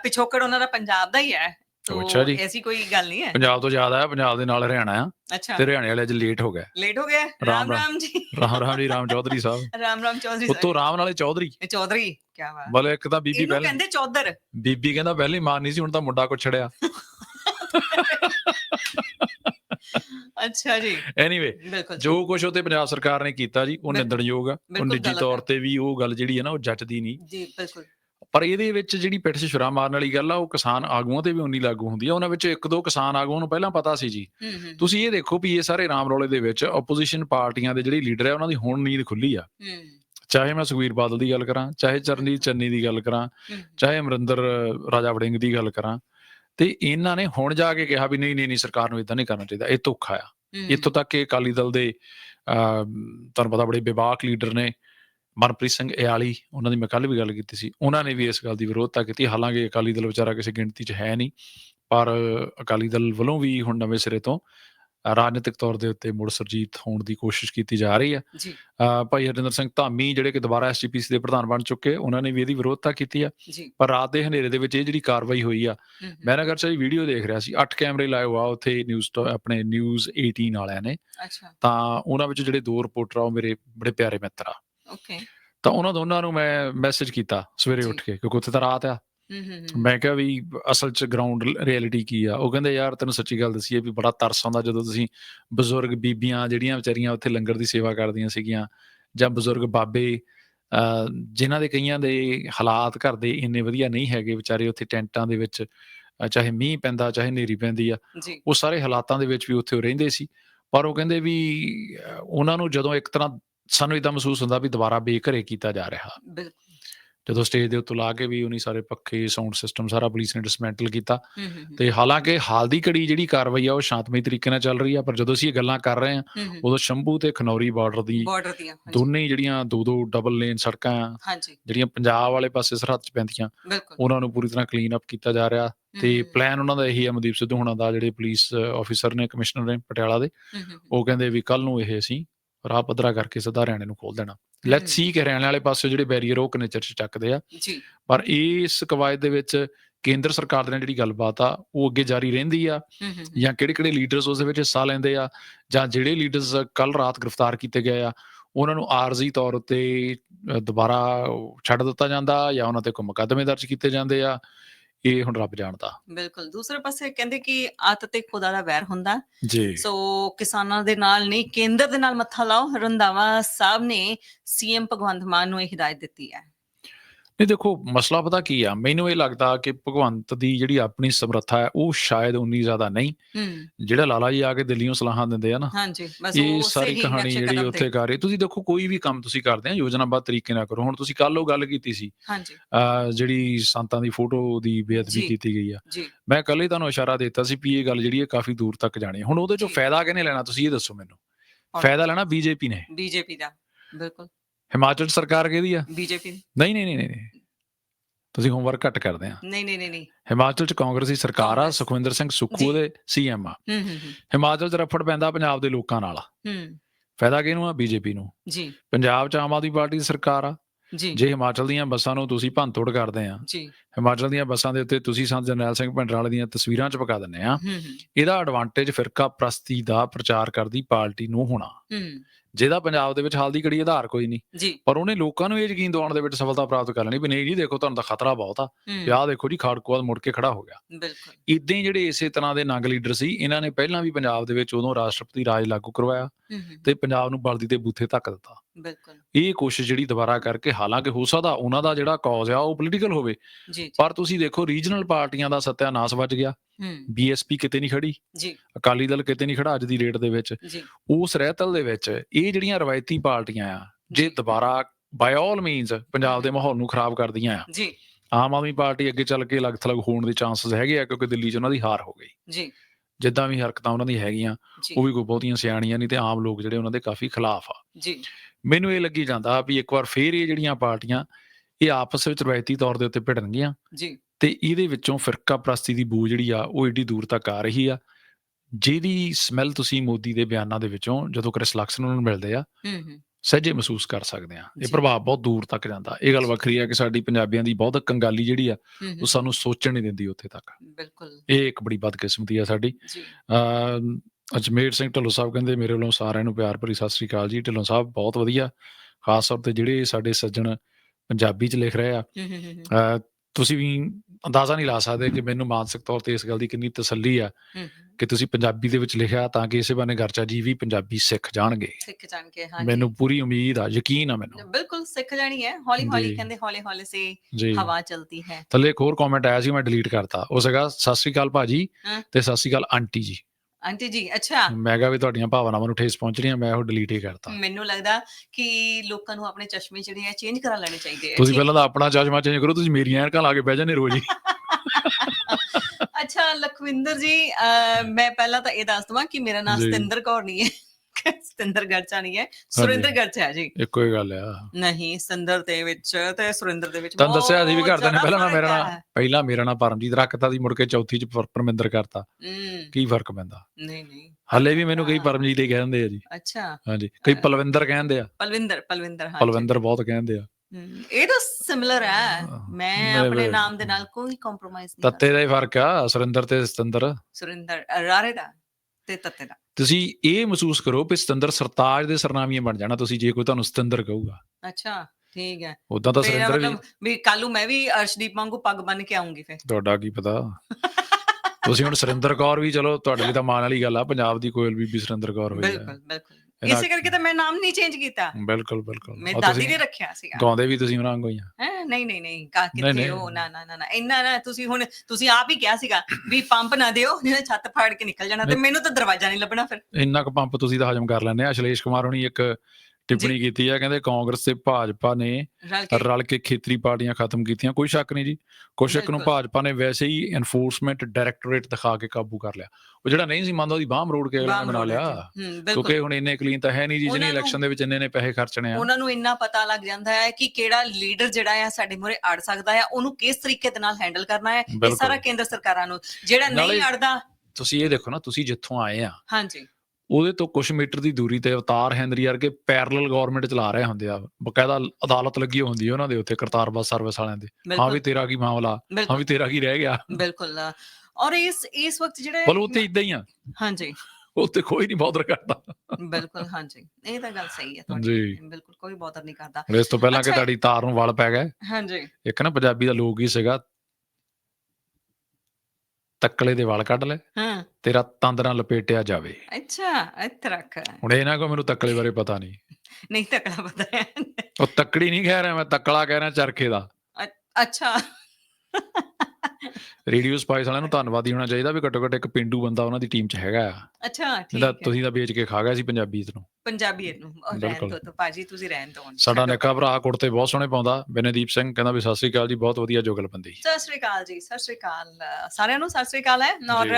ਪਿਛੋਕੜ ਉਹਨਾਂ ਦਾ ਪੰਜਾਬ ਦਾ ਹੀ ਹੈ। ਤੋ
ਅੱਛਾ ਜੀ।
ਐਸੀ ਕੋਈ ਗੱਲ ਨਹੀਂ ਹੈ।
ਪੰਜਾਬ ਤੋਂ ਜ਼ਿਆਦਾ ਆ ਪੰਜਾਬ ਦੇ ਨਾਲ ਹਰਿਆਣਾ ਆ।
ਅੱਛਾ।
ਤੇ ਹਰਿਆਣੇ ਵਾਲੇ ਅੱਜ ਲੇਟ ਹੋ ਗਏ।
ਲੇਟ ਹੋ ਗਿਆ
ਰਾਮ
ਰਾਮ ਜੀ।
ਰਾਮ ਰਾਮ ਜੀ ਰਾਮ ਚੌਧਰੀ ਸਾਹਿਬ।
ਰਾਮ ਰਾਮ ਚੌਧਰੀ
ਉੱਤੋਂ ਰਾਮ ਨਾਲੇ ਚੌਧਰੀ।
ਸਾਹਿਬ। ਚੌਧਰੀ ਕੀ ਬਾਤ।
ਬਲ ਇੱਕ ਤਾਂ ਬੀਬੀ
ਇਹਨੂੰ
ਪਹਿਲੇ
ਕਹਿੰਦੇ ਚੌਧਰ।
ਬੀਬੀ ਕਹਿੰਦਾ ਪਹਿਲੇ ਮਾਰ ਨਹੀਂ ਸੀ ਹੁਣ ਤਾਂ ਮੁੰਡਾ ਕੋ ਛੜਿਆ।
ਅੱਛਾ ਜੀ।
ਐਨੀਵੇ
ਬਿਲਕੁਲ
ਜੋ ਕੁਝ ਉਹਤੇ ਪੰਜਾਬ ਸਰਕਾਰ ਨੇ ਕੀਤਾ ਜੀ ਉਹ ਨਿੰਦਣਯੋਗ ਆ। ਉਹ
ਬਿਲਕੁਲ
ਨਿੱਜੀ
ਗਲਤ
ਤੌਰ
ਹੈ।
ਤੇ ਵੀ ਉਹ ਗੱਲ ਜਿਹੜੀ ਹੈ ਨਾ ਉਹ ਜੱਚਦੀ ਨਹੀਂ।
ਜੀ ਬਿਲਕੁਲ।
ਪਰ ਇਹਦੇ ਵਿੱਚ ਜਿਹੜੀ ਪਿੱਠ 'ਚ ਛੁਰਾ ਮਾਰਨ ਵਾਲੀ ਗੱਲ ਆ ਉਹ ਕਿਸਾਨ ਆਗੂਆਂ ਤੇ ਵੀ ਉਨੀ ਲਾਗੂ ਹੁੰਦੀ ਆ। ਉਹਨਾਂ ਵਿੱਚ ਇੱਕ ਦੋ ਕਿਸਾਨ ਆਗੂਆਂ ਨੂੰ ਪਹਿਲਾਂ ਪਤਾ ਸੀ ਜੀ। ਤੁਸੀਂ ਇਹ ਦੇਖੋ ਵੀ ਇਹ ਸਾਰੇ ਰਾਮ ਰੌਲੇ ਦੇ ਵਿੱਚ ਆਪੋਜੀਸ਼ਨ ਪਾਰਟੀਆਂ ਦੇ ਜਿਹੜੇ ਲੀਡਰ ਆ ਉਹਨਾਂ ਦੀ ਹੁਣ ਨੀਂਦ ਖੁੱਲੀ ਆ। ਚਾਹੇ ਮੈਂ ਸੁਖਵੀਰ ਬਾਦਲ ਦੀ ਗੱਲ ਕਰਾਂ ਚਾਹੇ ਚਰਨਜੀਤ ਚੰਨੀ ਦੀ ਗੱਲ ਕਰਾਂ ਚਾਹੇ ਅਮਰਿੰਦਰ ਰਾਜਾ ਵੜਿੰਗ ਦੀ ਗੱਲ ਕਰਾਂ ਤੇ ਇਹਨਾਂ ਨੇ ਹੁਣ ਜਾ ਕੇ ਕਿਹਾ ਵੀ ਨਹੀਂ ਨਹੀਂ ਨਹੀਂ ਸਰਕਾਰ ਨੂੰ ਇਦਾਂ ਨਹੀਂ ਕਰਨਾ ਚਾਹੀਦਾ ਇਹ ਧੋਖਾ ਆ। ਇੱਥੋਂ ਤੱਕ ਕਿ ਅਕਾਲੀ ਦਲ ਦੇ ਤੁਹਾਨੂੰ ਪਤਾ ਬੜੇ ਬੇਬਾਕ ਲੀਡਰ ਨੇ ਮਨਪ੍ਰੀਤ ਸਿੰਘ ਇਆਲੀ ਉਹਨਾਂ ਦੀ ਮੈਂ ਕੱਲ ਵੀ ਗੱਲ ਕੀਤੀ ਸੀ ਉਹਨਾਂ ਨੇ ਵੀ ਇਸ ਗੱਲ ਦੀ ਵਿਰੋਧਤਾ ਕੀਤੀ ਹਾਲਾਂਕਿ ਅਕਾਲੀ ਦਲ ਵਿਚਾਰਾ ਕਿਸੇ ਗਿਣਤੀ 'ਚ ਹੈ ਨਹੀਂ ਪਰ ਅਕਾਲੀ ਦਲ ਵੱਲੋਂ ਵੀ ਹੁਣ ਨਵੇਂ ਸਿਰੇ ਤੋਂ ਰਾਜਨੀਤਿਕ ਤੌਰ ਦੇ ਉੱਤੇ ਮੁੜ ਸਰਜੀਤ ਹੋਣ ਦੀ ਕੋਸ਼ਿਸ਼ ਕੀਤੀ ਜਾ ਰਹੀ ਹੈ।
ਜੀ।
ਭਾਈ ਹਰਜਿੰਦਰ ਸਿੰਘ ਧਾਮੀ ਜਿਹੜੇ ਕਿ ਦੁਬਾਰਾ ਐਸਜੀਪੀਸੀ ਦੇ ਪ੍ਰਧਾਨ ਬਣ ਚੁੱਕੇ ਉਹਨਾਂ ਨੇ ਵੀ ਇਹਦੀ ਵਿਰੋਧਤਾ ਕੀਤੀ ਆ ਪਰ ਰਾਤ ਦੇ ਹਨੇਰੇ ਦੇ ਵਿੱਚ ਇਹ ਜਿਹੜੀ ਕਾਰਵਾਈ ਹੋਈ ਆ ਮੈਂ ਨਗਰ ਚ ਵੀਡੀਓ ਦੇਖ ਰਿਹਾ ਸੀ 8 ਕੈਮਰੇ ਲਾਏ ਹੋਆ ਉੱਥੇ ਨਿਊਜ਼ ਆਪਣੇ ਨਿਊਜ਼ 18 ਵਾਲਿਆਂ ਨੇ।
ਅੱਛਾ।
ਤਾਂ ਉਹਨਾਂ ਵਿੱਚ ਜਿਹੜੇ ਦੋ ਰਿਪੋਰਟਰ ਆ ਉਹ ਮੇਰੇ ਬੜੇ ਪਿਆਰੇ ਮਿੱਤਰ ਆ।
ਓਕੇ
ਤਾਂ ਉਹਨਾਂ ਦੋਨਾਂ ਨੂੰ ਮੈਂ ਮੈਸੇਜ ਕੀਤਾ ਸਵੇਰੇ। ਉੱਠ ਕੇ ਕਿਉਂਕਿ ਉੱਥੇ ਤਾਂ ਰਾਤ ਆ। ਮੈਂ ਕਿਹਾ ਵੀ ਅਸਲ 'ਚ ਗਰਾਊਂਡ ਰਿਐਲਿਟੀ ਕੀ ਆ? ਉਹ ਕਹਿੰਦੇ ਯਾਰ ਤੈਨੂੰ ਸੱਚੀ ਗੱਲ ਦਸੀਏ ਵੀ ਬੜਾ ਤਰਸ ਆਉਂਦਾ ਜਦੋਂ ਤੁਸੀਂ ਬਜ਼ੁਰਗ ਬੀਬੀਆਂ ਜਿਹੜੀਆਂ ਵਿਚਾਰੀਆਂ ਉੱਥੇ ਲੰਗਰ ਦੀ ਸੇਵਾ ਕਰਦੀਆਂ ਸੀਗੀਆਂ ਜਾਂ ਬਜ਼ੁਰਗ ਬਾਬੇ ਜਿਨ੍ਹਾਂ ਦੇ ਕਈਆਂ ਦੇ ਹਾਲਾਤ ਘਰ ਦੇ ਇੰਨੇ ਵਧੀਆ ਨਹੀਂ ਹੈਗੇ ਵਿਚਾਰੇ ਉੱਥੇ ਟੈਂਟਾਂ ਦੇ ਵਿੱਚ ਚਾਹੇ ਮੀਂਹ ਪੈਂਦਾ ਚਾਹੇ ਹਨੇਰੀ ਪੈਂਦੀ ਆ ਉਹ ਸਾਰੇ ਹਾਲਾਤਾਂ ਦੇ ਵਿੱਚ ਵੀ ਉੱਥੇ ਉਹ ਰਹਿੰਦੇ ਸੀ। ਪਰ ਉਹ ਕਹਿੰਦੇ ਵੀ ਉਹਨਾਂ ਨੂੰ ਜਦੋਂ ਇੱਕ ਤਰ੍ਹਾਂ ਸਾਨੂੰ ਇਦਾਂ ਮਹਿਸੂਸ ਹੁੰਦਾ ਵੀ ਦੁਬਾਰਾ ਬੇਘਰੇ ਕੀਤਾ ਜਾ ਰਿਹਾ।
ਬਿਲਕੁਲ।
ਜਦੋਂ ਸਟੇਜ ਦੇ ਉੱਤੇ ਲਾ ਕੇ ਵੀ ਉਨੀ ਸਾਰੇ ਪੱਖੇ ਸਾਊਂਡ ਸਿਸਟਮ ਸਾਰਾ ਪੁਲਿਸ ਨੇ ਡਿਸਮੈਂਟਲ ਕੀਤਾ। ਤੇ ਹਾਲਾਂਕਿ ਹਾਲ ਦੀ ਘੜੀ ਜਿਹੜੀ ਕਾਰਵਾਈ ਆ ਉਹ ਸ਼ਾਂਤਮਈ ਤਰੀਕੇ ਨਾਲ ਚੱਲ ਰਹੀ ਆ ਪਰ ਜਦੋਂ ਅਸੀਂ ਇਹ ਗੱਲਾਂ ਕਰ ਰਹੇ ਆ ਉਦੋਂ ਸ਼ੰਭੂ ਤੇ ਖਨੌਰੀ ਬਾਰਡਰ ਦੀ
ਬਾਰਡਰ ਦੀਆਂ
ਦੋਨੇ ਜਿਹੜੀਆਂ ਦੋ ਦੋ ਡਬਲ ਲੇਨ ਸੜਕਾਂ ਆ ਜਿਹੜੀਆਂ ਪੰਜਾਬ ਵਾਲੇ ਪਾਸੇ ਸਰਹੱਦ 'ਚ ਪੈਂਦੀਆਂ ਉਹਨਾਂ ਨੂੰ ਪੂਰੀ ਤਰ੍ਹਾਂ ਕਲੀਨ ਅਪ ਕੀਤਾ ਜਾ ਰਿਹਾ। ਤੇ ਪਲਾਨ ਉਹਨਾਂ ਦਾ ਇਹੀ ਹੈ ਮਨਦੀਪ ਸਿੱਧੂ ਹੁਣਾਂ ਦਾ ਜਿਹੜੇ ਪੁਲਿਸ ਆਫੀਸਰ ਨੇ ਕਮਿਸ਼ਨਰ ਨੇ ਪਟਿਆਲਾ ਦੇ। ਉਹ ਕਹਿੰਦੇ ਵੀ ਕੱਲ ਨੂੰ ਇਹ ਅਸੀਂ ਰਾਹ ਪੱਧਰਾ ਕਰਕੇ ਸਿੱਧਾ ਹਰਿਆਣੇ ਨੂੰ ਖੋਲ ਦੇਣਾ। ਲੈਟਸ ਸੀ ਕਿ ਹਰਿਆਣੇ ਵਾਲੇ ਪਾਸੇ ਜਿਹੜੇ ਬੈਰੀਅਰ ਉਹ ਕਿੰਨੇ ਚਿਰ 'ਚ ਚੱਕਦੇ ਆ।
ਜੀ।
ਪਰ ਇਸ ਕਵਾਇਦ ਦੇ ਵਿੱਚ ਕੇਂਦਰ ਸਰਕਾਰ ਦੇ ਨਾਲ ਜਿਹੜੀ ਗੱਲਬਾਤ ਆ ਉਹ ਅੱਗੇ ਜਾਰੀ ਰਹਿੰਦੀ ਆ ਜਾਂ ਕਿਹੜੇ ਕਿਹੜੇ ਲੀਡਰਸ ਉਸ ਦੇ ਵਿੱਚ ਹਿੱਸਾ ਲੈਂਦੇ ਆ ਜਾਂ ਜਿਹੜੇ ਲੀਡਰਸ ਕੱਲ ਰਾਤ ਗ੍ਰਿਫਤਾਰ ਕੀਤੇ ਗਏ ਆ ਉਹਨਾਂ ਨੂੰ ਆਰਜ਼ੀ ਤੌਰ ਉੱਤੇ ਦੁਬਾਰਾ ਛੱਡ ਦਿੱਤਾ ਜਾਂਦਾ ਜਾਂ ਉਹਨਾਂ ਤੇ ਕੋਈ ਮੁਕੱਦਮੇ ਦਰਜ ਕੀਤੇ ਜਾਂਦੇ ਆ। ਇਹ ਹੁਣ ਰੱਬ ਜਾਣਦਾ।
ਬਿਲਕੁਲ ਦੂਸਰੇ ਪਾਸੇ ਕਹਿੰਦੇ ਕਿ ਆਤ ਤੇ ਖੁਦਾ ਦਾ ਵੈਰ ਹੁੰਦਾ।
ਜੀ।
ਸੋ ਕਿਸਾਨਾਂ ਦੇ ਨਾਲ ਨਹੀਂ ਕੇਂਦਰ ਦੇ ਨਾਲ ਮੱਥਾ ਲਾਓ ਰੰਧਾਵਾ ਸਾਹਿਬ ਨੇ ਸੀਐਮ ਭਗਵੰਤ ਮਾਨ ਨੂੰ ਇਹ ਹਿਦਾਇਤ ਦਿੱਤੀ ਹੈ।
ਨਹੀਂ ਦੇਖੋ ਮਸਲਾ ਪਤਾ ਕੀ ਆ? ਮੈਨੂੰ ਇਹ ਲੱਗਦਾ ਕਿ ਭਗਵੰਤ ਦੀ ਜਿਹੜੀ ਆਪਣੀ ਸਮਰੱਥਾ ਹੈ ਉਹ ਸ਼ਾਇਦ ਉਨੀ ਜ਼ਿਆਦਾ ਨਹੀਂ। ਜਿਹੜਾ ਲਾਲਾ ਜੀ ਆ ਕੇ ਦਿੱਲੀੋਂ ਸਲਾਹਾਂ ਦਿੰਦੇ ਆ ਨਾ
ਹਾਂਜੀ ਬਸ
ਇਹ ਸਾਰੀ ਕਹਾਣੀ ਜਿਹੜੀ ਉੱਥੇ। ਕਰ ਰਹੀ ਤੁਸੀਂ ਦੇਖੋ ਕੋਈ ਵੀ ਕੰਮ ਤੁਸੀਂ ਕਰਦੇ ਆ ਯੋਜਨਾਬੱਧ ਤਰੀਕੇ ਨਾਲ ਕਰੋ। ਹੁਣ ਤੁਸੀਂ ਕੱਲ ਉਹ ਗੱਲ ਕੀਤੀ ਸੀ
ਹਾਂਜੀ।
ਜਿਹੜੀ ਸੰਤਾਂ ਦੀ ਫੋਟੋ ਦੀ ਬੇਅਦਬੀ। ਕੀਤੀ ਗਈ ਆ। ਮੈਂ ਕੱਲ ਹੀ ਤੁਹਾਨੂੰ ਇਸ਼ਾਰਾ ਦਿੱਤਾ ਸੀ ਵੀ ਇਹ ਗੱਲ ਜਿਹੜੀ ਹੈ ਕਾਫੀ ਦੂਰ ਤੱਕ ਜਾਣੀ। ਹੁਣ ਉਹਦੇ ਚੋਂ। ਫਾਇਦਾ ਕਿਹਨੇ ਲੈਣਾ? ਤੁਸੀਂ ਇਹ ਦੱਸੋ ਮੈਨੂੰ। ਫਾਇਦਾ ਲੈਣਾ ਬੀਜੇਪੀ ਨੇ।
ਬੀਜੇਪੀ ਦਾ ਬਿਲਕੁਲ।
ਹਿਮਾਚਲ ਸਰਕਾਰ ਕਿਹਦੀ ਆ?
ਬੀਜੇਪੀ
ਨਹੀਂ ਨਹੀਂ ਨਹੀਂ ਨਹੀਂ। ਤੁਸੀਂ ਹੋਮਵਰਕ ਘੱਟ ਕਰਦੇ ਆ।
ਨਹੀਂ ਨਹੀਂ ਨਹੀਂ ਨਹੀਂ।
ਹਿਮਾਚਲ ਚ ਕਾਂਗਰਸੀ ਸਰਕਾਰ ਆ। ਸੁਖਵਿੰਦਰ ਸਿੰਘ। ਸੁੱਖੂ ਦੇ ਸੀਐਮ ਆ।
ਹੂੰ ਹੂੰ
ਹਿਮਾਚਲ ਚ ਰਫੜ ਪੈਂਦਾ ਪੰਜਾਬ ਦੇ ਲੋਕਾਂ ਨਾਲ।
ਹੂੰ।
ਫਾਇਦਾ ਕਿਹਨੂੰ ਆ? ਬੀਜੇਪੀ ਨੂੰ।
ਜੀ।
ਪੰਜਾਬ ਚ ਆਮ ਆਦਮੀ ਪਾਰਟੀ ਦੀ ਸਰਕਾਰ ਆ।
ਜੀ।
ਜੇ ਹਿਮਾਚਲ ਦੀਆਂ ਬੱਸਾਂ ਨੂੰ ਤੁਸੀਂ ਭੰਨਤੋੜ ਕਰਦੇ ਆ
ਜੀ।
ਹਿਮਾਚਲ ਦੀਆਂ ਬੱਸਾਂ ਦੇ ਉੱਤੇ ਤੁਸੀਂ ਸੰਤ ਜਰਨੈਲ ਸਿੰਘ ਭਿੰਡਰਾਲੇ ਦੀਆਂ ਤਸਵੀਰਾਂ ਚਪਕਾ ਦਿੰਦੇ ਆ।
ਹੂੰ ਹੂੰ।
ਇਹਦਾ ਐਡਵਾਂਟੇਜ ਫਿਰਕਾ ਪ੍ਰਸਤੀ ਦਾ ਪ੍ਰਚਾਰ ਕਰਦੀ ਪਾਰਟੀ ਨੂੰ ਹੋਣਾ।
ਹੂੰ।
ਜਿਹਦਾ ਪੰਜਾਬ ਦੇ ਵਿੱਚ ਹਾਲ ਦੀ ਘੜੀ ਆਧਾਰ ਕੋਈ ਨਹੀਂ। ਪਰ ਉਹਨੇ ਲੋਕਾਂ ਨੂੰ ਇਹ ਯਕੀਨ ਦਿਵਾਉਣ ਦੇ ਵਿੱਚ ਸਫਲਤਾ ਪ੍ਰਾਪਤ ਕਰ ਲੈਣੀ ਵੀ ਨਹੀਂ ਜੀ ਦੇਖੋ ਤੁਹਾਨੂੰ ਤਾਂ ਖਤਰਾ ਬਹੁਤ ਆ। ਆਹ ਦੇਖੋ ਜੀ ਖਾੜਕੂਵਾਦ ਮੁੜ ਕੇ ਖੜਾ ਹੋ ਗਿਆ।
ਬਿਲਕੁਲ।
ਇਦਾਂ ਹੀ ਜਿਹੜੇ ਇਸੇ ਤਰ੍ਹਾਂ ਦੇ ਨੰਗ ਲੀਡਰ ਸੀ ਇਹਨਾਂ ਨੇ ਪਹਿਲਾਂ ਵੀ ਪੰਜਾਬ ਦੇ ਵਿੱਚ ਉਦੋਂ ਰਾਸ਼ਟਰਪਤੀ ਰਾਜ ਲਾਗੂ ਕਰਵਾਇਆ ਤੇ ਪੰਜਾਬ ਨੂੰ ਬਲਦੀ ਤੇ ਬੂਥੇ ਧੱਕ ਦਿੱਤਾ।
ਬਿਲਕੁਲ।
ਇਹ ਕੋਸ਼ਿਸ਼ ਜਿਹੜੀ ਦੁਬਾਰਾ ਕਰਕੇ ਹਾਲਾਂਕਿ ਹੋ ਸਕਦਾ ਉਹਨਾਂ ਦਾ ਜਿਹੜਾ ਕੌਜ਼ ਆ ਉਹ ਪੋਲੀਟੀਕਲ ਹੋਵੇ। ਪਰ ਤੁਸੀਂ ਦੇਖੋ ਰੀਜਨਲ ਪਾਰਟੀਆਂ ਦਾ ਸੱਤਿਆਨਾਸ਼ ਵੱਜ ਗਿਆ। ਬੀਐਸਪੀ ਕਿਤੇ ਨਹੀਂ ਖੜੀ
ਜੀ।
ਅਕਾਲੀ ਦਲ ਕਿਤੇ ਨਹੀਂ ਖੜਾ ਅੱਜ ਦੀ ਰੇਟ ਦੇ ਵਿੱਚ। ਉਸ ਰਹਿਤਲ ਦੇ ਵਿੱਚ ਇਹ ਜਿਹੜੀਆਂ ਰਵਾਇਤੀ ਪਾਰਟੀਆਂ ਆ ਜੇ। ਦੁਬਾਰਾ ਬਾਈ ਆਲ ਮੀਨਸ ਪੰਜਾਬ ਦੇ ਮਾਹੌਲ ਨੂੰ ਖਰਾਬ ਕਰਦੀਆਂ ਆ
ਜੀ।
ਆਮ ਆਦਮੀ ਪਾਰਟੀ ਅੱਗੇ ਚੱਲ ਕੇ ਲਗ ਥਲਗ ਹੋਣ ਦੇ ਚਾਂਸਸ ਹੈਗੇ ਆ ਕਿਉਂਕਿ ਦਿੱਲੀ 'ਚ ਉਹਨਾਂ ਦੀ ਹਾਰ ਹੋ ਗਈ।
ਜੀ।
ਜਿੱਦਾਂ ਵੀ ਹਰਕਤਾਂ ਉਹਨਾਂ ਦੀ ਹੈਗੀਆਂ ਉਹ ਵੀ ਕੋਈ ਬਹੁਤੀਆਂ ਸਿਆਣੀਆਂ ਨਹੀਂ ਤੇ ਆਮ ਲੋਕ ਜਿਹੜੇ ਉਹਨਾਂ ਦੇ ਕਾਫੀ ਖਿਲਾਫ ਆ।
ਜੀ।
ਮੈਨੂੰ ਇਹ ਲੱਗੀ ਜਾਂਦਾ ਵੀ ਇੱਕ ਵਾਰ ਫੇਰ ਇਹ ਜਿਹੜੀਆਂ ਪਾਰਟੀਆਂ ਇਹ ਆਪਸ ਵਿੱਚ ਰਵਾਇਤੀ ਤੌਰ ਦੇ ਉੱਤੇ ਭਿੜਨਗੀਆਂ।
ਜੀ।
ਤੇ ਇਹਦੇ ਵਿੱਚੋਂ ਫਿਰਕਾ ਪ੍ਰਸਤੀ ਦੀ ਬੂ ਜਿਹੜੀ ਆ ਉਹ ਏਡੀ ਦੂਰ ਤੱਕ ਆ ਰਹੀ ਆ। ਜਿਹਦੀ ਸਮੈਲ ਤੁਸੀਂ ਮੋਦੀ ਦੇ ਬਿਆਨਾਂ ਦੇ ਵਿੱਚੋਂ ਜਦੋਂ ਕ੍ਰਿਸ ਲਕਸਨ ਨੂੰ ਮਿਲਦੇ ਆ ਸਹਿਜੇ ਮਹਿਸੂਸ ਕਰ ਸਕਦੇ ਆ। ਇਹ। ਪ੍ਰਭਾਵ ਬਹੁਤ ਦੂਰ ਤੱਕ ਜਾਂਦਾ। ਇਹ ਗੱਲ ਵੱਖਰੀ ਆ ਕਿ ਸਾਡੀ ਪੰਜਾਬੀਆਂ ਦੀ ਬਹੁਤ ਕੰਗਾਲੀ ਜਿਹੜੀ ਆ ਉਹ ਸਾਨੂੰ ਸੋਚਣ ਨਹੀਂ ਦਿੰਦੀ ਉੱਥੇ ਤੱਕ।
ਬਿਲਕੁਲ।
ਇਹ ਇੱਕ ਬੜੀ ਬਦਕਿਸਮਤੀ ਆ ਸਾਡੀ। ਅਹ ਅਜਮੇਰ ਸਿੰਘ ਢਿੱਲੋਂ ਸਾਹਿਬ ਕਹਿੰਦੇ ਮੇਰੇ ਵੱਲੋਂ ਸਾਰਿਆਂ ਨੂੰ ਪਿਆਰ ਭਰੀ ਸਤਿ ਸ੍ਰੀ ਅਕਾਲ ਜੀ। ਢਿੱਲੋਂ ਸਾਹਿਬ ਬਹੁਤ ਵਧੀਆ ਖਾਸ ਤੌਰ ਤੇ ਜਿਹੜੇ ਸਾਡੇ ਸੱਜਣ ਪੰਜਾਬੀ ਚ ਲਿਖ ਰਹੇ ਆ। ਤੁਸੀਂ ਵੀ ਅੰਦਾਜ਼ਾ ਨਹੀਂ ਲਾ ਸਕਦੇ ਕਿ ਮੈਨੂੰ ਮਾਨਸਿਕ ਤੌਰ ਤੇ ਇਸ ਗੱਲ ਦੀ ਕਿੰਨੀ ਤਸੱਲੀ ਆ ਕਿ ਤੁਸੀਂ ਪੰਜਾਬੀ ਦੇ ਵਿੱਚ ਲਿਖਿਆ ਤਾਂ ਕਿ ਇਸੇ ਬਾਨੇ ਗਰਚਾ ਜੀ ਵੀ ਪੰਜਾਬੀ ਸਿੱਖ ਜਾਣਗੇ।
ਸਿੱਖ ਜਾਣ ਕੇ ਹਾਂ
ਮੈਨੂੰ ਪੂਰੀ ਉਮੀਦ ਆ ਯਕੀਨ ਆ ਮੈਨੂੰ।
ਬਿਲਕੁਲ ਸਿੱਖ ਜਾਣੀ ਹੈ ਹੌਲੀ ਹੌਲੀ। ਕਹਿੰਦੇ ਹੌਲੀ ਹੌਲੀ ਸੇ ਹਵਾ ਚਲਤੀ ਹੈ।
ਥੱਲੇ ਇੱਕ ਹੋਰ ਕਮੈਂਟ ਆਇਆ ਸੀ ਮੈਂ ਡਿਲੀਟ ਕਰਤਾ। ਉਹ ਸੀਗਾ ਸਤਿ ਸ੍ਰੀ ਅਕਾਲ ਭਾਜੀ। ਤੇ ਸਤਿ ਸ੍ਰੀ ਅਕਾਲ ਆਂਟੀ ਜੀ।
ਆਂਟੀ ਜੀ ਅੱਛਾ
ਮੈਂ ਕਿਹਾ ਵੀ ਤੁਹਾਡੀਆਂ ਭਾਵਨਾਵਾਂ ਨੂੰ ਠੇਸ ਪਹੁੰਚ ਰਹੀਆਂ ਮੈਂ ਉਹ ਡਿਲੀਟ ਹੀ ਕਰਤਾ
ਮੈਨੂੰ ਲੱਗਦਾ ਕਿ ਲੋਕਾਂ ਨੂੰ ਆਪਣੇ ਚਸ਼ਮੇ ਜਿਹੜੇ ਆ ਚੇਂਜ ਕਰਾ ਲੈਣੇ ਚਾਹੀਦੇ ਆ
ਤੁਸੀਂ। ਪਹਿਲਾਂ ਤਾਂ ਆਪਣਾ ਚਸ਼ਮਾ ਚੇਂਜ ਕਰੋ ਤੁਸੀਂ ਮੇਰੀਆਂ ਐਨਕਾਂ ਲਾ ਕੇ ਬਹਿ ਜਾਂਦੇ ਰੋਜ਼ ਹੀ
ਅੱਛਾ ਲਖਵਿੰਦਰ ਜੀ ਮੈਂ ਪਹਿਲਾਂ ਤਾਂ ਇਹ ਦੱਸ ਦਵਾਂ ਕਿ ਮੇਰਾ ਨਾਮ। ਸਤਿੰਦਰ ਕੌਰ ਨਹੀਂ ਹੈ ਸਤਿੰਦਰ ਗਰਚਾ ਨਹੀਂ ਹੈ ਸੁਰਿੰਦਰ ਗਰਚਾ ਹੈ ਜੀ।
ਇੱਕੋ ਹੀ ਗੱਲ ਆ।
ਨਹੀਂ ਸਤਿੰਦਰ ਦੇ ਵਿੱਚ ਤੇ ਸੁਰਿੰਦਰ ਦੇ ਵਿੱਚ
ਤੁਹਾਨੂੰ ਦੱਸਿਆ ਸੀ ਵੀ ਘਰਦਿਆਂ ਨੇ ਪਹਿਲਾਂ ਨਾ ਮੇਰਾ ਨਾਂ। ਪਹਿਲਾਂ ਮੇਰਾ ਨਾਂ ਪਰਮਜੀਤ ਰੱਖਤਾ ਸੀ ਮੁੜ ਕੇ ਚੌਥੀ ਚ ਪਰ- ਪਰਮਿੰਦਰ ਕਰਤਾ। ਕੀ ਫ਼ਰਕ ਪੈਂਦਾ?
ਨਹੀਂ ਨਹੀਂ।
ਹੱਲੇ ਵੀ ਮੈਨੂੰ ਕਈ। ਪਰਮਜੀਤ ਹੀ ਕਹਿੰਦੇ ਆ ਜੀ।
ਅੱਛਾ।
ਹਾਂਜੀ। ਕਈ। ਪਲਵਿੰਦਰ ਕਹਿੰਦੇ ਆ।
ਪਲਵਿੰਦਰ ਪਲਵਿੰਦਰ ਹਾਂ
ਪਲਵਿੰਦਰ ਬਹੁਤ ਕਹਿੰਦੇ ਆ।
ਇਹ ਤਾਂ ਸਿਮਿਲਰ ਹੈ। ਮੈਂ ਆਪਣੇ ਨਾਮ ਦੇ ਨਾਲ ਕੋਈ ਕੰਪਰੋਮਾਈਜ਼ ਨਹੀਂ
ਤੱਤੇ ਦਾ ਹੀ ਫ਼ਰਕ ਆ ਸੁਰਿੰਦਰ ਤੇ ਸਤਿੰਦਰ।
ਸੁਰਿੰਦਰ ਰਾਰੇ ਦਾ ਤੇ ਤੱਤੇ ਦਾ।
ਤੁਸੀਂ ਇਹ ਮਹਿਸੂਸ ਕਰੋ ਕਿ ਸਤਿੰਦਰ ਸਰਤਾਜ ਦੇ ਸਰਨਾਮੀਆਂ ਬਣ ਜਾਣਾ ਤੁਸੀਂ ਜੇ ਕੋਈ ਤੁਹਾਨੂੰ ਸਤਿੰਦਰ ਕਹੂਗਾ।
ਅੱਛਾ ਠੀਕ ਹੈ।
ਉਦਾਂ ਤਾਂ ਸੁਰਿੰਦਰ ਵੀ
ਵੀ ਕੱਲੂ ਮੈਂ ਵੀ ਅਰਸ਼ਦੀਪ ਵਾਂਗੂ ਪੱਗ ਬੰਨ ਕੇ ਆਉਂਗੀ ਫਿਰ।
ਤੁਹਾਡਾ ਕੀ ਪਤਾ। ਤੁਸੀਂ ਹੁਣ ਸੁਰਿੰਦਰ ਕੌਰ ਵੀ ਚਲੋ ਤੁਹਾਡੇ ਲਈ ਤਾਂ ਮਾਣ ਵਾਲੀ ਗੱਲ ਆ ਪੰਜਾਬ ਦੀ ਕੋਇਲ ਬੀਬੀ ਸੁਰਿੰਦਰ ਕੌਰ ਹੋਈ
ਬਿਲਕੁਲ ਬਿਲਕੁਲ। ਇਸੇ ਕਰਕੇ ਤਾਂ ਮੈਂ ਨਾਮ ਨਹੀਂ ਚੇਂਜ ਕੀਤਾ।
ਬਿਲਕੁਲ ਬਿਲਕੁਲ।
ਮੈਂ ਦਾਦੀ ਨੇ ਰੱਖਿਆ ਸੀਗਾ।
ਗਾਉਂਦੇ ਵੀ ਤੁਸੀਂ ਉਹਨਾਂ ਵਾਂਗੂ ਹੀ?
ਨਹੀਂ ਨਹੀਂ ਨਹੀਂ। ਕਾ
ਨਹੀਂ,
ਕਿੱਥੇ। ਹੋ? ਨਾ ਨਾ ਨਾ ਇੰਨਾ ਨਾ ਤੁਸੀਂ ਹੁਣ ਤੁਸੀਂ ਆਪ ਹੀ ਕਿਹਾ ਸੀਗਾ ਵੀ ਪੰਪ ਨਾ ਦਿਓ ਜਿਹਨੇ ਛੱਤ ਫਾੜ ਕੇ ਨਿਕਲ ਜਾਣਾ ਤੇ। ਮੈਨੂੰ ਤਾਂ ਦਰਵਾਜ਼ਾ ਨਹੀਂ ਲੱਭਣਾ ਫਿਰ।
ਇੰਨਾ ਕੁ ਪੰਪ ਤੁਸੀਂ ਤਾਂ ਹਜਮ ਕਰ ਲੈਂਦੇ ਆ। ਅਸ਼ਲੇਸ਼ ਕੁਮਾਰ ਹੁਣੀ ਇੱਕ ਟਿੱਪਣੀ ਕੀਤੀ ਆ ਕਹਿੰਦੇ ਕਾਂਗਰਸ ਤੇ ਭਾਜਪਾ ਨੇ
ਰਲ ਕੇ
ਖੇਤਰੀ ਪਾਰਟੀਆਂ ਖਤਮ ਕੀਤੀਆਂ। ਕੋਈ ਸ਼ੱਕ ਨਹੀਂ ਜੀ। ਕੁਛ ਇੱਕ ਨੂੰ। ਭਾਜਪਾ ਨੇ ਵੈਸੇ ਹੀ ਐਨਫੋਰਸਮੈਂਟ ਡਾਇਰੈਕਟੋਰੇਟ ਦਿਖਾ ਕੇ ਕਾਬੂ ਕਰ ਲਿਆ। ਉਹ ਜਿਹੜਾ ਨਹੀਂ ਸੀ ਮੰਨਦਾ ਉਹਦੀ ਬਾਹ ਮਰੋੜ ਕੇ ਅਗਲਾ ਬਣਾ ਲਿਆ। ਕਿਉਂਕਿ ਹੁਣ ਇੰਨੇ ਕਲੀਨ ਤਾਂ ਹੈ ਨਹੀਂ ਜੀ ਜਿਹਨੇ ਇਲੈਕਸ਼ਨ ਦੇ ਵਿੱਚ ਇੰਨੇ ਨੇ ਪੈਸੇ ਖਰਚਣੇ ਆ।
ਉਹਨਾਂ ਨੂੰ ਇੰਨਾ ਪਤਾ ਲੱਗ ਜਾਂਦਾ ਹੈ ਕਿ ਕਿਹੜਾ ਲੀਡਰ ਜਿਹੜਾ ਆ ਸਾਡੇ ਮੂਹਰੇ ਅੜ ਸਕਦਾ ਹੈ ਉਹਨੂੰ ਕਿਸ ਤਰੀਕੇ ਦੇ ਨਾਲ ਹੈਂਡਲ ਕਰਨਾ ਹੈ ਇਹ। ਸਾਰਾ ਕੇਂਦਰ ਸਰਕਾਰਾਂ ਨੂੰ। ਜਿਹੜਾ ਨਹੀਂ ਅੜਦਾ।
ਤੁਸੀਂ ਇਹ ਦੇਖੋ ਨਾ ਤੁਸੀਂ ਜਿੱਥੋਂ ਆਏ ਆ
ਹਾਂਜੀ।
ਉਹਦੇ ਤੋਂ ਕੁਝ ਮੀਟਰ ਦੀ ਦੂਰੀ ਤੇ ਅਵਤਾਰ ਹੈਨਰੀ ਵਰਗੇ ਪੈਰਲਲ ਗਵਰਨਮੈਂਟ ਚਲਾ ਰਹੇ ਹੁੰਦੇ ਆ। ਬਕਾਇਦਾ ਅਦਾਲਤ ਲੱਗੀ ਹੁੰਦੀ ਹੈ ਉਹਨਾਂ ਦੇ ਉੱਤੇ ਕਰਤਾਰ ਬੱਸ ਸਰਵਿਸ ਵਾਲਿਆਂ ਦੇ। ਹਾਂ ਵੀ ਤੇਰਾ ਕੀ ਮਾਮਲਾ? ਹਾਂ ਵੀ ਤੇਰਾ ਕੀ ਰਹਿ ਗਿਆ?
ਬਿਲਕੁਲ। ਔਰ ਇਸ ਇਸ ਵਕਤ ਜਿਹੜੇ
ਬਲ ਉੱਥੇ ਇਦਾਂ ਹੀ ਆ।
ਹਾਂਜੀ।
ਉੱਥੇ ਕੋਈ ਨਹੀਂ ਬੌਦਰ ਕਰਦਾ।
ਬਿਲਕੁਲ ਹਾਂਜੀ। ਇਹ ਤਾਂ ਗੱਲ ਸਹੀ ਹੈ ਤੁਹਾਡੀ।
ਜੀ।
ਬਿਲਕੁਲ ਕੋਈ ਬੌਦਰ ਨਹੀਂ ਕਰਦਾ।
ਇਸ ਤੋਂ ਪਹਿਲਾਂ ਕਿ। ਤੁਹਾਡੀ ਤਾਰ ਨੂੰ ਵਲ ਪੈ ਗਏ
ਹਾਂਜੀ।
ਇੱਕ ਨਾ ਪੰਜਾਬੀ ਦਾ ਲੋਕ ਹੀ ਸੀਗਾ ਤੱਕਲੇ ਦੇ ਵਾਲ ਕੱਢ ਲੈ
ਹਾਂ।
ਤੇਰਾ ਤੰਦ ਨਾਲ ਲਪੇਟਿਆ ਜਾਵੇ।
ਅੱਛਾ ਇੱਥੇ ਰੱਖ।
ਹੁਣ ਇਹ ਨਾ ਕੋ ਮੈਨੂੰ ਤੱਕਲੇ ਬਾਰੇ ਪਤਾ ਨਹੀਂ।
ਨਹੀਂ ਤਕੜਾ ਪਤਾ ਹੈ।
ਉਹ ਤੱਕੜੀ ਨਹੀਂ ਕਹਿ ਰਿਹਾ ਮੈਂ ਤੱਕਲਾ ਕਹਿ ਰਿਹਾ ਚਰਖੇ ਦਾ।
ਅੱਛਾ।
ਰੇਡੀਓ ਸਪਾਈਸ ਵਾਲਿਆਂ ਨੂੰ ਧੰਨਵਾਦੀ ਹੋਣਾ ਚਾਹੀਦਾ ਵੀ ਘੱਟੋ ਘੱਟ ਇੱਕ ਪਿੰਡੂ ਬੰਦਾ ਉਹਨਾਂ ਦੀ ਟੀਮ 'ਚ ਹੈਗਾ ਆ।
ਅੱਛਾ ਠੀਕ ਹੈ।
ਤੁਸੀਂ ਤਾਂ ਵੇਚ ਕੇ ਖਾ ਗਿਆ ਸੀ ਪੰਜਾਬੀ ਨੂੰ।
ਪੰਜਾਬੀ ਉਹ ਰਹਿਣ। ਤੋਂ ਤਾਂ ਭਾਜੀ ਤੁਸੀਂ ਰਹਿਣ ਤੋਂ
ਸਾਡਾ ਨਿੱਕਾ ਭਰਾ ਕੁੜਤੇ ਬਹੁਤ ਸੋਹਣੇ ਪਾਉਂਦਾ ਬਨਦੀਪ ਸਿੰਘ ਕਹਿੰਦਾ ਵੀ ਸਤਿ ਸ੍ਰੀ ਅਕਾਲ ਜੀ ਬਹੁਤ ਵਧੀਆ ਜੁਗਲਬੰਦੀ
ਸਤਿ ਸ਼੍ਰੀ ਅਕਾਲ ਜੀ ਸਤਿ ਸ਼੍ਰੀ ਅਕਾਲ ਸਾਰਿਆਂ ਨੂੰ ਸਤਿ ਸ਼੍ਰੀ ਅਕਾਲ ਹੈ। ਔਰ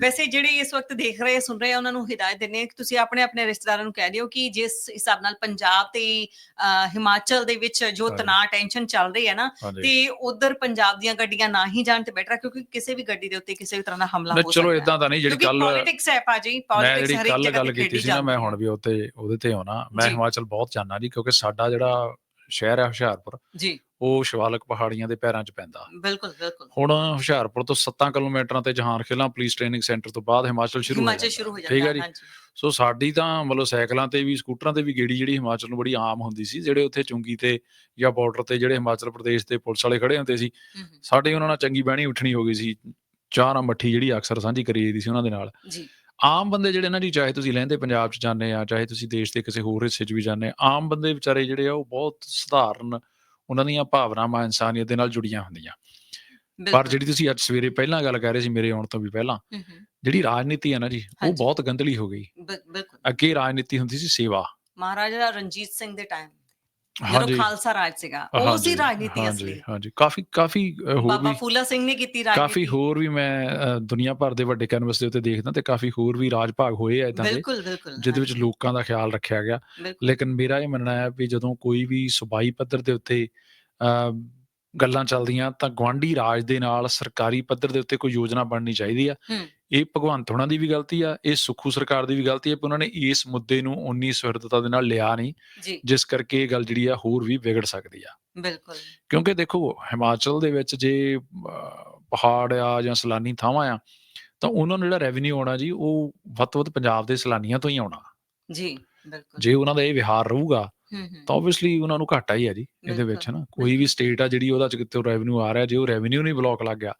ਵੈਸੇ ਜਿਹੜੇ ਇਸ ਵਕਤ ਦੇਖ ਰਹੇ ਸੁਣ ਰਹੇ ਉਹਨਾਂ ਨੂੰ ਹਿਦਾਇਤ ਦਿੰਦੇ ਹਾਂ ਕਿ ਤੁਸੀਂ ਆਪਣੇ ਆਪਣੇ ਰਿਸ਼ਤੇਦਾਰਾਂ ਨੂੰ ਕਹਿ ਦਿਓ ਕਿ ਜਿਸ ਹਿਸਾਬ ਨਾਲ ਪੰਜਾਬ ਤੇ ਹਿਮਾਚਲ ਦੇ ਵਿੱਚ ਜੋ। ਤਣਾਅ ਟੈਨਸ਼ਨ ਚੱਲ ਰਹੀ ਹੈ ਨਾ ਤੇ ਉਧਰ ਪੰਜਾਬ ਦੀਆਂ ਗੱਡੀਆਂ ਨਾ ਹੀ ਜਾਣ ਤੇ ਬੈਟਰ ਹੈ ਕਿਉਂਕਿ ਕਿਸੇ ਵੀ ਗੱਡੀ ਦੇ ਉੱਤੇ ਕਿਸੇ ਵੀ ਤਰ੍ਹਾਂ ਦਾ ਹਮਲਾ ਹੋ
ਚਲੋ
ਸਕਦਾ ਹੈ।
ਇਦਾਂ ਤਾਂ ਨਹੀਂ ਜਿਹੜੀ ਕੱਲ
ਪੋਲਿਟਿਕਸ ਹੈ ਭਾਜੀ ਪੋਲਿਟਿਕਸ ਹਰ ਇੱਕ
ਗੱਲ ਕੀਤੀ ਸੀ ਨਾ ਮੈਂ ਹੁਣ ਵੀ ਉੱਤੇ ਉਹਦੇ ਤੇ ਆਉਣਾ ਮੈਂ। ਹਿਮਾਚਲ ਬਹੁਤ ਜਾਣਾ ਜੀ ਕਿਉਂਕਿ ਸਾਡਾ ਜਿਹੜਾ ਸ਼ਹਿਰ ਹੈ ਹੁਸ਼ਿਆਰਪੁਰ
ਜੀ।
ਉਹ ਸ਼ਿਵਾਲਕ ਪਹਾੜੀਆਂ ਦੇ ਪੈਰਾਂ 'ਚ ਪੈਂਦਾ।
ਬਿਲਕੁਲ ਬਿਲਕੁਲ।
ਹੁਣ ਹੁਸ਼ਿਆਰਪੁਰ ਤੋਂ 7 ਕਿਲੋਮੀਟਰਾਂ ਤੇ ਜਹਾਨ ਖੇਲਾਂ ਪੁਲਿਸ ਟ੍ਰੇਨਿੰਗ ਸੈਂਟਰ ਤੋਂ ਬਾਅਦ ਹਿਮਾਚਲ ਸ਼ੁਰੂ ਹੋ ਜਾਂਦਾ। ਠੀਕ ਹੈ ਜੀ। ਸੋ ਸਾਡੀ ਤਾਂ ਮਤਲਬ ਸਾਈਕਲਾਂ ਤੇ ਵੀ ਸਕੂਟਰਾਂ ਤੇ ਵੀ ਗੇੜੀ ਜਿਹੜੀ ਹਿਮਾਚਲ ਨੂੰ ਬੜੀ ਆਮ ਹੁੰਦੀ ਸੀ ਜਿਹੜੇ ਉੱਥੇ ਚੁੰਗੀ ਤੇ ਜਾਂ ਬਾਰਡਰ ਤੇ ਜਿਹੜੇ ਹਿਮਾਚਲ ਪ੍ਰਦੇਸ਼ ਦੇ ਪੁਲਿਸ ਵਾਲੇ ਖੜੇ ਹੁੰਦੇ ਸੀ ਸਾਡੇ ਉਹਨਾਂ ਨਾਲ ਚੰਗੀ ਬਹਿਣੀ ਉੱਠਣੀ ਹੋ ਗਈ ਸੀ। ਚਾਹ ਨਾਲ ਮੱਠੀ ਜਿਹੜੀ ਅਕਸਰ ਸਾਂਝੀ ਕਰੀ ਜਾਂਦੀ ਸੀ ਉਹਨਾਂ ਦੇ ਨਾਲ।
ਜੀ।
ਆਮ ਬੰਦੇ ਜਿਹੜੇ ਨਾ ਜੀ ਚਾਹੇ ਤੁਸੀਂ ਲਹਿੰਦੇ ਪੰਜਾਬ 'ਚ ਜਾਂਦੇ ਆ ਚਾਹੇ ਤੁਸੀਂ ਦੇਸ਼ ਦੇ ਕਿਸੇ ਹੋਰ ਹਿੱਸੇ 'ਚ ਵੀ ਜਾਂਦੇ ਆ ਆਮ ਬੰਦੇ ਵਿਚਾਰੇ ਜਿਹੜੇ ਆ ਉਹ ਬਹੁਤ ਸਧਾਰਨ ਉਹਨਾਂ ਦੀਆਂ ਭਾਵਨਾਵਾਂ ਇਨਸਾਨੀਅਤ ਦੇ ਨਾਲ ਜੁੜੀਆਂ ਹੁੰਦੀਆਂ। ਪਰ ਜਿਹੜੀ ਤੁਸੀਂ ਅੱਜ ਸਵੇਰੇ ਪਹਿਲਾਂ ਗੱਲ ਕਰ ਰਹੇ ਸੀ ਮੇਰੇ ਆਉਣ ਤੋਂ ਵੀ ਪਹਿਲਾਂ ਜਿਹੜੀ ਰਾਜਨੀਤੀ ਹੈ ਨਾ ਜੀ ਉਹ। ਬਹੁਤ ਗੰਦਲੀ ਹੋ ਗਈ।
ਬਿਲਕੁਲ।
ਅੱਗੇ ਰਾਜਨੀਤੀ ਹੁੰਦੀ ਸੀ ਸੇਵਾ।
ਮਹਾਰਾਜਾ ਰਣਜੀਤ ਸਿੰਘ ਦੇ ਟਾਈਮ ਜਦੋਂ ਖਾਲਸਾ ਰਾਜ ਸੀਗਾ। ਉਹ ਸੀ ਰਾਜਨੀਤੀ ਅਸਲੀ।
ਹਾਂਜੀ। ਕਾਫੀ ਕਾਫੀ ਹੋਰ
ਬਾਬਾ
ਵੀ
ਫੂਲਾ ਸਿੰਘ ਨੇ ਕੀਤੀ
ਕਾਫੀ
ਰਾਜਨੀਤੀ
ਹੋਰ ਵੀ ਮੈਂ ਦੁਨੀਆ ਭਰ ਦੇ ਵੱਡੇ ਕੈਨਵਸ ਦੇ ਉੱਤੇ ਦੇਖਦਾ ਤੇ ਕਾਫੀ ਹੋਰ ਵੀ ਰਾਜ ਭਾਗ ਹੋਏ ਆ ਇਦਾਂ ਦੇ
ਬਿਲਕੁਲ ਬਿਲਕੁਲ
ਜਿਹਦੇ ਵਿੱਚ ਲੋਕਾਂ ਦਾ ਖਿਆਲ ਰੱਖਿਆ ਗਿਆ। ਲੇਕਿਨ ਮੇਰਾ ਇਹ ਮੰਨਣਾ ਹੈ ਵੀ ਜਦੋਂ ਕੋਈ ਵੀ ਸੁਬਾਈ ਪੱਧਰ ਦੇ ਉੱਤੇ ਗੱਲਾਂ ਚੱਲਦੀਆਂ ਤਾਂ ਗਵਾਂਢੀ ਰਾਜ ਦੇ ਨਾਲ ਸਰਕਾਰੀ ਪੱਧਰ ਦੇ ਉੱਤੇ ਕੋਈ ਯੋਜਨਾ ਬਣਨੀ ਚਾਹੀਦੀ ਆ। ਇਹ ਭਗਵੰਤ ਹੋਣਾ ਦੀ ਵੀ ਗਲਤੀ ਆ ਇਹ ਸੁਖੂ ਸਰਕਾਰ ਦੀ ਵੀ ਗਲਤੀ ਹੈ ਕਿ ਉਹਨਾਂ ਨੇ ਇਸ ਮੁੱਦੇ ਨੂੰ ਉਨੀ ਸੁਹਿਰਦਤਾ ਦੇ ਨਾਲ ਲਿਆ ਨਹੀਂ ਜਿਸ ਕਰਕੇ ਇਹ ਗੱਲ ਜਿਹੜੀ ਆ ਹੋਰ ਵੀ ਵਿਗੜ ਸਕਦੀ ਆ।
ਬਿਲਕੁਲ।
ਕਿਉਂਕਿ ਦੇਖੋ ਹਿਮਾਚਲ ਦੇ ਵਿੱਚ ਜੇ ਪਹਾੜ ਆ ਜਾਂ ਸੈਲਾਨੀ ਥਾਵਾਂ ਆ ਤਾਂ ਉਹਨਾਂ ਨੂੰ ਜਿਹੜਾ ਰੈਵਨਿਊ ਆਉਣਾ ਜੀ ਉਹ ਵੱਧ ਤੋਂ ਵੱਧ ਪੰਜਾਬ ਦੇ ਸੈਲਾਨੀਆਂ ਤੋਂ ਹੀ ਆਉਣਾ।
ਜੀ ਬਿਲਕੁਲ।
ਜੇ ਉਹਨਾਂ ਦਾ ਇਹ ਵਿਹਾਰ ਰਹੂਗਾ ਤਾਂ ਆਬਵੀਅਸਲੀ ਉਹਨਾਂ ਨੂੰ ਘਾਟਾ ਹੀ ਹੈ ਜੀ ਇਹਦੇ ਵਿੱਚ ਹਨਾ। ਕੋਈ ਵੀ ਸਟੇਟ ਆ ਜਿਹੜੀ ਉਹਦਾ ਚ ਕਿਤੇ ਰੈਵਨਿਊ ਆ ਰਿਹਾ ਜੇ ਉਹ ਰੈਵਨਿਊ ਨਹੀਂ ਬਲੌਕ ਲੱਗ ਗਿਆ।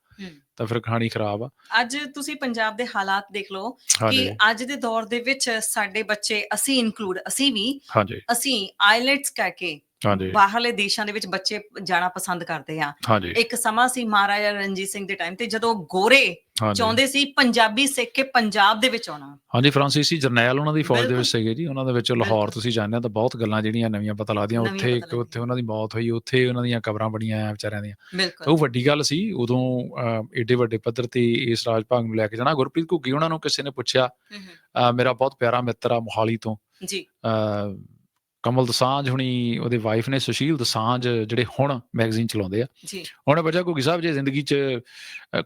ਤਾਂ ਫਿਰ ਕਹਾਣੀ ਖਰਾਬ ਆ।
ਅੱਜ ਤੁਸੀਂ ਪੰਜਾਬ ਦੇ ਹਾਲਾਤ ਦੇਖ ਲਓ ਕਿ ਅੱਜ ਦੇ ਦੌਰ ਦੇ ਵਿੱਚ ਸਾਡੇ ਬੱਚੇ ਅਸੀਂ ਇਨਕਲੂਡ ਅਸੀਂ ਵੀ ਅਸੀਂ ਆਈਲੈਟਸ ਕਰਕੇ
ਹਾਂਜੀ।
ਬਾਹਰਲੇ ਦੇਸ਼ਾਂ ਦੇ ਵਿੱਚ ਬੱਚੇ ਜਾਣਾ ਪਸੰਦ ਕਰਦੇ ਆ।
ਹਾਂਜੀ।
ਇੱਕ ਸਮਾਂ ਸੀ ਮਹਾਰਾਜਾ ਰਣਜੀਤ ਸਿੰਘ ਦੇ ਟਾਈਮ ਤੇ ਜਦੋਂ ਗੋਰੇ ਚਾਹੁੰਦੇ ਸੀ ਪੰਜਾਬੀ ਸਿੱਖ ਕੇ ਪੰਜਾਬ ਦੇ ਵਿੱਚ ਆਉਣਾ।
ਹਾਂਜੀ ਫਰਾਂਸੀਸੀ ਜਰਨੈਲ ਉਹਨਾਂ ਦੀ ਫੌਜ ਦੇ। ਵਿੱਚ ਸੀਗੇ ਜੀ। ਉਹਨਾਂ ਦੇ ਵਿੱਚ ਲਾਹੌਰ। ਤੁਸੀਂ ਜਾਣਦੇ ਆ ਤਾਂ ਬਹੁਤ ਗੱਲਾਂ ਜਿਹੜੀਆਂ ਨਵੀਆਂ ਪਤਾ ਲੱਗਦੀਆਂ। ਉੱਥੇ। ਉੱਥੇ ਉਹਨਾਂ ਦੀ ਮੌਤ ਹੋਈ ਉੱਥੇ ਉਹਨਾਂ ਦੀਆਂ ਕਬਰਾਂ ਬਣੀਆਂ ਆ ਵਿਚਾਰਿਆਂ ਦੀਆਂ। ਉਹ ਵੱਡੀ ਗੱਲ ਸੀ ਉਦੋਂ ਏਡੇ ਵੱਡੇ ਪੱਧਰ ਤੇ ਇਸ ਰਾਜ ਭਾਗ ਨੂੰ ਲੈ ਕੇ ਜਾਣਾ। ਗੁਰਪ੍ਰੀਤ ਘੁੱਗੀ ਉਹਨਾਂ ਨੂੰ ਕਿਸੇ ਨੇ ਪੁੱਛਿਆ
ਹੂੰ, ਹੂੰ,
ਮੇਰਾ ਬਹੁਤ ਪਿਆਰਾ ਮਿੱਤਰ ਆ ਮੋਹਾਲੀ ਤੋਂ।
ਜੀ।
ਕਮਲ ਦਸਾਂਝ ਹੁਣੀ ਉਹਦੇ ਵਾਈਫ ਨੇ ਸੁਸ਼ੀਲ ਦਸਾਂਝ ਜਿਹੜੇ ਹੁਣ ਮੈਗਜ਼ੀਨ ਚਲਾਉਂਦੇ ਆ।
ਜੀ।
ਉਹਨੇ ਬੱਚਾ ਘੁੱਗੀ ਸਾਹਿਬ ਜੇ ਜ਼ਿੰਦਗੀ 'ਚ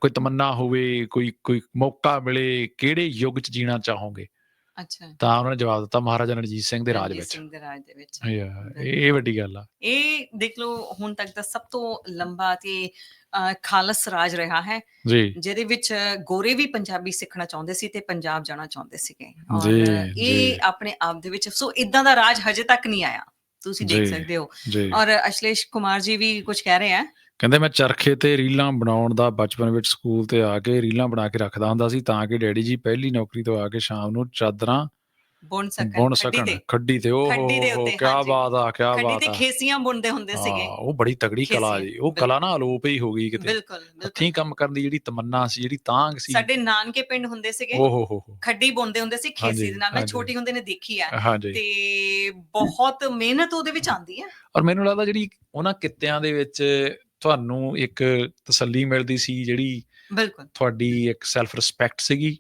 ਕੋਈ ਤਮੰਨਾ ਹੋਵੇ ਕੋਈ ਕੋਈ ਮੌਕਾ ਮਿਲੇ ਕਿਹੜੇ ਯੁੱਗ 'ਚ ਜੀਣਾ ਚਾਹੋਗੇ?
ਅੱਛਾ।
ਤਾਂ ਉਹਨਾਂ ਨੇ ਜਵਾਬ ਦਿੱਤਾ ਮਹਾਰਾਜਾ ਰਣਜੀਤ ਸਿੰਘ ਦੇ ਰਾਜ
ਰਣਜੀਤ
ਵਿੱਚ।
ਸਿੰਘ ਦੇ ਰਾਜ ਦੇ ਵਿੱਚ।
Yeah, ਇਹ ਇਹ ਵੱਡੀ ਗੱਲ ਆ।
ਇਹ ਦੇਖ ਲਓ ਹੁਣ ਤੱਕ ਦਾ ਸਭ ਤੋਂ ਲੰਬਾ ਤੇ ਖਾਲਸ ਰਾਜ ਰਿਹਾ ਹੈ।
ਜੀ।
ਜਿਹਦੇ ਵਿੱਚ ਗੋਰੇ ਵੀ ਪੰਜਾਬੀ ਸਿੱਖਣਾ ਚਾਹੁੰਦੇ ਸੀ ਤੇ ਪੰਜਾਬ ਜਾਣਾ ਚਾਹੁੰਦੇ ਸੀਗੇ।
ਜੀ।
ਇਹ ਆਪਣੇ ਆਪ ਦੇ ਵਿੱਚ ਸੋ ਇਦਾਂ ਦਾ ਰਾਜ ਹਜੇ ਤੱਕ ਨਹੀਂ ਆਇਆ। ਤੁਸੀਂ ਦੇਖ
ਜੀ।
ਸਕਦੇ ਹੋ।
ਜੀ।
ਔਰ ਅਸ਼ਲੇਸ਼ ਕੁਮਾਰ ਜੀ ਵੀ ਕੁਝ ਕਹਿ ਰਹੇ ਆ।
ਕਹਿੰਦੇ ਮੈਂ ਚਰਖੇ ਤੇ ਰੀਲਾਂ ਬਣਾਉਣ ਦਾ ਬਚਪਨ ਵਿੱਚ ਸਕੂਲ ਤੇ ਆ ਕੇ ਰੀਲਾਂ ਬਣਾ ਕੇ ਰੱਖਦਾ ਹੁੰਦਾ ਸੀ ਤਾਂ ਕਿ ਡੈਡੀ ਜੀ ਪਹਿਲੀ ਨੌਕਰੀ ਤੋਂ ਆ ਕੇ ਸ਼ਾਮ ਨੂੰ ਚਾਦਰਾਂ
ਬੁਣ ਸਕਣ
ਬੁਣ
ਖੱਡੀ
ਸਕਣ
ਤੇ
ਖੱਡੀ ਤੇ। ਉਹ
ਖੱਡੀ ਦੇ
ਹੋ
ਉੱਤੇ,
ਕੀ
ਹਾਂਜੀ।
ਬਾਤ ਆ ਕੀ
ਖੱਡੀ
ਬਾਤ
ਤੇ
ਆ।
ਖੇਸੀਆਂ ਬੁਣਦੇ ਹੁੰਦੇ ਸੀਗੇ।
ਹਾਂ, ਉਹ ਬੜੀ ਤਗੜੀ ਕਲਾ
ਖੇਸੀਆਂ,
ਜੀ ਉਹ ਕਲਾ ਨਾ ਅਲੋਪ ਹੀ ਹੋ ਗਈ ਕਿਤੇ।
ਬਿਲਕੁਲ ਬਿਲਕੁਲ।
ਹੱਥੀਂ ਕੰਮ ਕਰਨ ਦੀ ਜਿਹੜੀ ਤਮੰਨਾ ਸੀ ਜਿਹੜੀ ਤਾਂਗ ਸੀ।
ਸਾਡੇ ਨਾਨਕੇ ਪਿੰਡ ਹੁੰਦੇ ਸੀਗੇ।
ਓ ਹੋ ਹੋ ਹੋ
ਖੱਡੀ ਬੁਣਦੇ ਹੁੰਦੇ ਸੀ ਖੇਸੀ
ਹਾਂਜੀ,
ਦੇ ਨਾਲ। ਮੈਂ
ਹਾਂਜੀ।
ਛੋਟੀ ਹੁੰਦੇ ਨੇ ਦੇਖੀ ਆ।
ਹਾਂਜੀ।
ਤੇ ਬਹੁਤ ਮਿਹਨਤ ਉਹਦੇ ਵਿੱਚ ਆਂਦੀ ਹੈ
ਔਰ ਮੈਨੂੰ ਲੱਗਦਾ ਜਿਹੜੀ ਉਹਨਾਂ ਕਿੱਤਿਆਂ ਦੇ ਵਿੱਚ ਤੁਹਾਨੂੰ ਇੱਕ ਤਸੱਲੀ ਮਿਲਦੀ ਸੀ ਜਿਹੜੀ
ਬਿਲਕੁਲ।
ਤੁਹਾਡੀ ਇੱਕ ਸੈਲਫ ਰਿਸਪੈਕਟ ਸੀਗੀ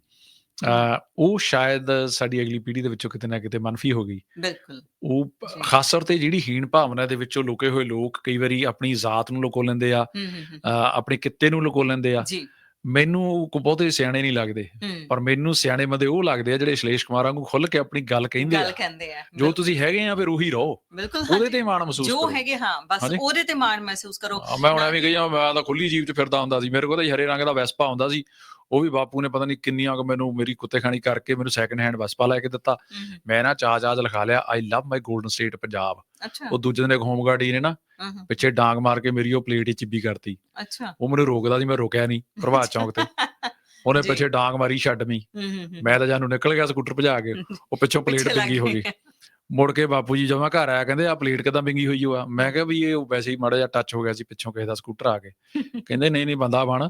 ਉਹ ਸ਼ਾਇਦ ਸਾਡੀ ਅਗਲੀ ਪੀੜ੍ਹੀ ਦੇ ਵਿੱਚੋਂ ਕਿਤੇ ਨਾ ਕਿਤੇ ਮੰਨਫੀ ਹੋ ਗਈ।
ਬਿਲਕੁਲ।
ਉਹ। ਖਾਸ ਤੌਰ ਤੇ ਜਿਹੜੀ ਹੀਣ ਭਾਵਨਾ ਦੇ ਵਿੱਚੋਂ ਲੁਕੇ ਹੋਏ ਲੋਕ ਕਈ ਵਾਰੀ ਆਪਣੀ ਜ਼ਾਤ ਨੂੰ ਲੁਕੋ ਲੈਂਦੇ ਆ ਆਪਣੇ ਕਿੱਤੇ ਨੂੰ ਲੁਕੋ ਲੈਂਦੇ ਆ।
ਜੀ।
ਮੈਨੂੰ ਕੋ ਬਹੁਤੇ ਸਿਆਣੇ ਨਹੀਂ ਲੱਗਦੇ ਪਰ ਮੈਨੂੰ ਸਿਆਣੇ ਬੰਦੇ ਉਹ ਲੱਗਦੇ ਆ ਜਿਹੜੇ ਸ਼ਲੇਸ਼ ਕੁਮਾਰ ਵਾਂਗੂ ਖੁੱਲ ਕੇ ਆਪਣੀ ਗੱਲ ਕਹਿੰਦੇ
ਗੱਲ
ਆ
ਕਹਿੰਦੇ ਆ
ਜੋ ਤੁਸੀਂ ਹੈਗੇ ਆ ਫਿਰ ਉਹੀ ਰਹੋ। ਉਹਦੇ। ਤੇ ਮਾਣ ਮਹਿਸੂਸ
ਜੋ
ਕਰੋ।
ਹੈਗੇ ਹਾਂ ਬਸ। ਉਹਦੇ ਤੇ ਮਾਣ ਮਹਿਸੂਸ ਕਰੋ।
ਮੈਂ ਹੁਣ ਐਵੇਂ ਕਹੀਆਂ ਮੈਂ ਤਾਂ ਖੁੱਲੀ ਜੀਪ 'ਚ ਫਿਰਦਾ ਹੁੰਦਾ ਸੀ। ਮੇਰੇ ਕੋਲ ਤਾਂ ਜੀ ਹਰੇ ਰੰਗ ਦਾ ਵੈਸਪਾ ਹੁੰਦਾ ਸੀ। ਉਹ ਵੀ ਬਾਪੂ ਨੇ ਪਤਾ ਨਹੀਂ ਕਿੰਨੀਆਂ ਕੁ ਮੈਨੂੰ ਮੇਰੀ ਕੁੱਤੇ ਖਾਣੀ ਕਰਕੇ ਮੈਨੂੰ ਸੈਕੰਡ ਹੈਂਡ ਵੈਸਪਾ ਲੈ ਕੇ ਦਿੱਤਾ। ਮੈਂ ਨਾ ਚਾਹ ਚਾਹ ਲਿਖਾ ਲਿਆ I love my golden state Punjab ਉਹ ਦੂਜੇ ਦਿਨ ਇੱਕ ਹੋਮਗਾਰਡ ਹੀ ਨੇ ਨਾ ਪਿੱਛੇ ਡਾਂਗ ਮਾਰ ਕੇ ਮੇਰੀ ਉਹ ਪਲੇਟ ਹੀ ਚਿੱਬੀ ਕਰਤੀ।
ਅੱਛਾ।
ਉਹ ਮੈਨੂੰ ਰੋਕਦਾ ਸੀ ਮੈਂ ਰੁਕਿਆ ਨਹੀਂ ਪ੍ਰਭਾਤ ਚੌਂਕ ਤੇ। ਉਹਨੇ। ਪਿੱਛੇ ਡਾਂਗ ਮਾਰੀ ਛੱਡ ਮੀ। ਮੈਂ ਤਾਂ ਜਾਨੂੰ ਨਿਕਲ ਗਿਆ ਸਕੂਟਰ ਭਜਾ ਕੇ। ਉਹ ਪਿੱਛੋਂ ਪਲੇਟ ਪਿੰਗੀ ਹੋ ਗਈ। ਮੁੜ ਕੇ ਬਾਪੂ ਜੀ ਜਦੋਂ ਮੈਂ ਘਰ ਆਇਆ ਕਹਿੰਦੇ ਆ ਪਲੇਟ ਕਿਦਾਂ ਪਿੰਗੀ ਹੋਈ ਹੋਆ ਮੈਂ ਕਿਹਾ ਵੀ ਇਹ ਵੈਸੇ ਹੀ ਮਾੜਾ ਜਿਹਾ ਟੱਚ ਹੋ ਗਿਆ ਸੀ ਪਿੱਛੋਂ ਕਿਸੇ ਦਾ ਸਕੂਟਰ ਆ ਕੇ। ਕਹਿੰਦੇ ਨਹੀਂ ਨਹੀਂ ਬੰਦਾ ਬਣ।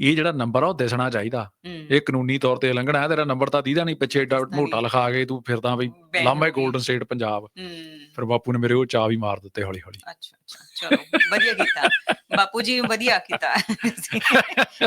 ਇਹ ਜਿਹੜਾ ਨੰਬਰ ਆ ਉਹ ਦਿਸਣਾ ਚਾਹੀਦਾ। ਇਹ ਕਾਨੂੰਨੀ ਤੌਰ ਤੇ ਲੰਘਣਾ ਹੈ ਤੇਰਾ ਨੰਬਰ ਤਾਂ ਦੀਦਾ ਨਹੀਂ ਪਿੱਛੇ ਮੋਟਾ। ਲਿਖਾ ਕੇ ਤੂੰ ਫਿਰਦਾ ਬਈ
ਗਈ।
Golden state Punjab. ਫਿਰ ਬਾਪੂ ਨੇ ਮੇਰੇ ਉਹ ਚਾਹ ਵੀ ਮਾਰ ਦਿੱਤੇ ਹੌਲੀ ਹੌਲੀ
ਅੱਛਾ ਅੱਛਾ ਚਲੋ ਵਧੀਆ ਕੀਤਾ। ਬਾਪੂ ਜੀ ਵਧੀਆ ਕੀਤਾ।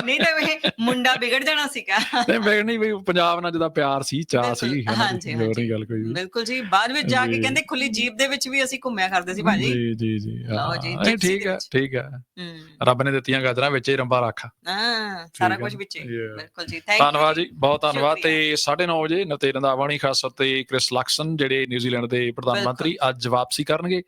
ਨਹੀਂ ਤਾਂ ਇਹ ਮੁੰਡਾ ਵਿਗੜ ਜਾਣਾ ਸੀਗਾ।
ਨਹੀਂ ਮੈਂ ਨਹੀਂ ਵੀ ਪੰਜਾਬ ਨਾਲ ਜਿਹਦਾ ਪਿਆਰ ਸੀ ਚਾਹ ਸੀ
ਹਾਂਜੀ, ਹਾਂਜੀ।
ਨਹੀਂ ਗੱਲ ਕੋਈ
ਬਿਲਕੁਲ ਜੀ ਬਾਅਦ ਵਿੱਚ ਜਾ ਕੇ। ਕਹਿੰਦੇ ਖੁੱਲੀ ਜੀਪ ਦੇ ਵਿੱਚ ਵੀ ਅਸੀਂ ਘੁੰਮਿਆ ਕਰਦੇ ਸੀ ਭਾਜੀ।
ਜੀ ਜੀ ਜੀ
ਲਓ ਜੀ,
ਠੀਕ ਹੈ। ਠੀਕ ਹੂੰ। ਰੱਬ ਨੇ ਦਿੱਤੀਆਂ ਗਾਜਰਾਂ ਵਿੱਚ ਹੀ ਰੰਬਾ ਰੱਖ।
ਹਾਂ। ਸਾਰਾ ਕੁਝ ਵਿੱਚ. ਬਿਲਕੁਲ ਜੀ। ਥੈਂਕ
ਧੰਨਵਾਦ ਜੀ ਬਹੁਤ ਧੰਨਵਾਦ। ਤੇ 9:30 ਵਜੇ ਨਤੇ ਰੰਦਾਵਾਣੀ ਖਾਸ ਤੇ ਕ੍ਰਿਸ ਲਕਸਨ ਜਿਹੜੇ ਨਿਊਜ਼ੀਲੈਂਡ ਦੇ ਪ੍ਰਧਾਨ। ਮੰਤਰੀ ਅੱਜ ਵਾਪਸੀ ਕਰਨਗੇ।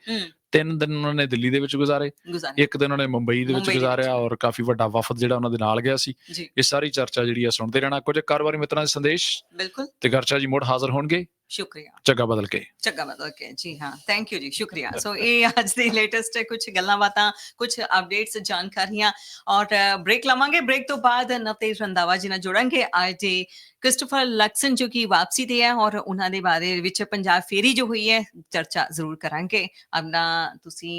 ਤਿੰਨ ਦਿਨ ਉਹਨਾਂ ਨੇ ਦਿੱਲੀ ਦੇ ਵਿੱਚ ਗੁਜ਼ਾਰੇ। ਇੱਕ ਦਿਨ ਉਹਨਾਂ ਨੇ ਮੁੰਬਈ ਦੇ ਵਿੱਚ ਗੁਜ਼ਾਰਿਆ। ਔਰ ਕਾਫੀ ਵੱਡਾ ਵਫਦ ਜਿਹੜਾ ਉਹਨਾਂ ਦੇ ਨਾਲ ਗਿਆ ਸੀ। ਇਹ ਸਾਰੀ ਚਰਚਾ ਜਿਹੜੀ ਆ ਸੁਣਦੇ ਰਹਿਣਾ। ਕੁਝ ਕਾਰੋਬਾਰੀ ਮਿੱਤਰਾਂ ਦੇ ਸੰਦੇਸ਼
ਬਿਲਕੁਲ।
ਤੇ ਗਰਚਾ ਜੀ ਮੁੜ ਹਾਜ਼ਰ ਹੋਣਗੇ।
ਸ਼ੁਕਰੀਆ।
ਚੱਗਾ ਬਦਲ ਕੇ।
ਚੱਗਾ ਮਤਲਬ ਕਿ ਜੀ ਹਾਂ ਥੈਂਕ ਯੂ ਜੀ ਸ਼ੁਕਰੀਆ। ਸੋ ਇਹ ਅੱਜ ਦੀ ਲੇਟੈਸਟ ਕੁਝ ਗੱਲਾਂ ਬਾਤਾਂ ਕੁਝ ਅਪਡੇਟਸ ਜਾਣਕਾਰੀਆਂ ਔਰ ਬ੍ਰੇਕ ਲਵਾਂਗੇ। ਬ੍ਰੇਕ ਤੋਂ ਬਾਅਦ ਨਵਤੇਜ ਰੰਦਾਵਾ ਜੀ ਨਾਲ ਜੁੜਾਂਗੇ। ਅੱਜ ਦੇ ਕ੍ਰਿਸਟੋਫਰ ਲਕਸਨ ਜੋ ਕਿ ਵਾਪਸੀ ਤੇ ਹੈ ਔਰ ਉਹਨਾਂ ਦੇ ਬਾਰੇ ਵਿੱਚ ਪੰਜਾਬ ਫੇਰੀ ਜੋ ਹੋਈ ਹੈ ਚਰਚਾ ਜ਼ਰੂਰ ਕਰਾਂਗੇ। ਆਪਣਾ ਤੁਸੀਂ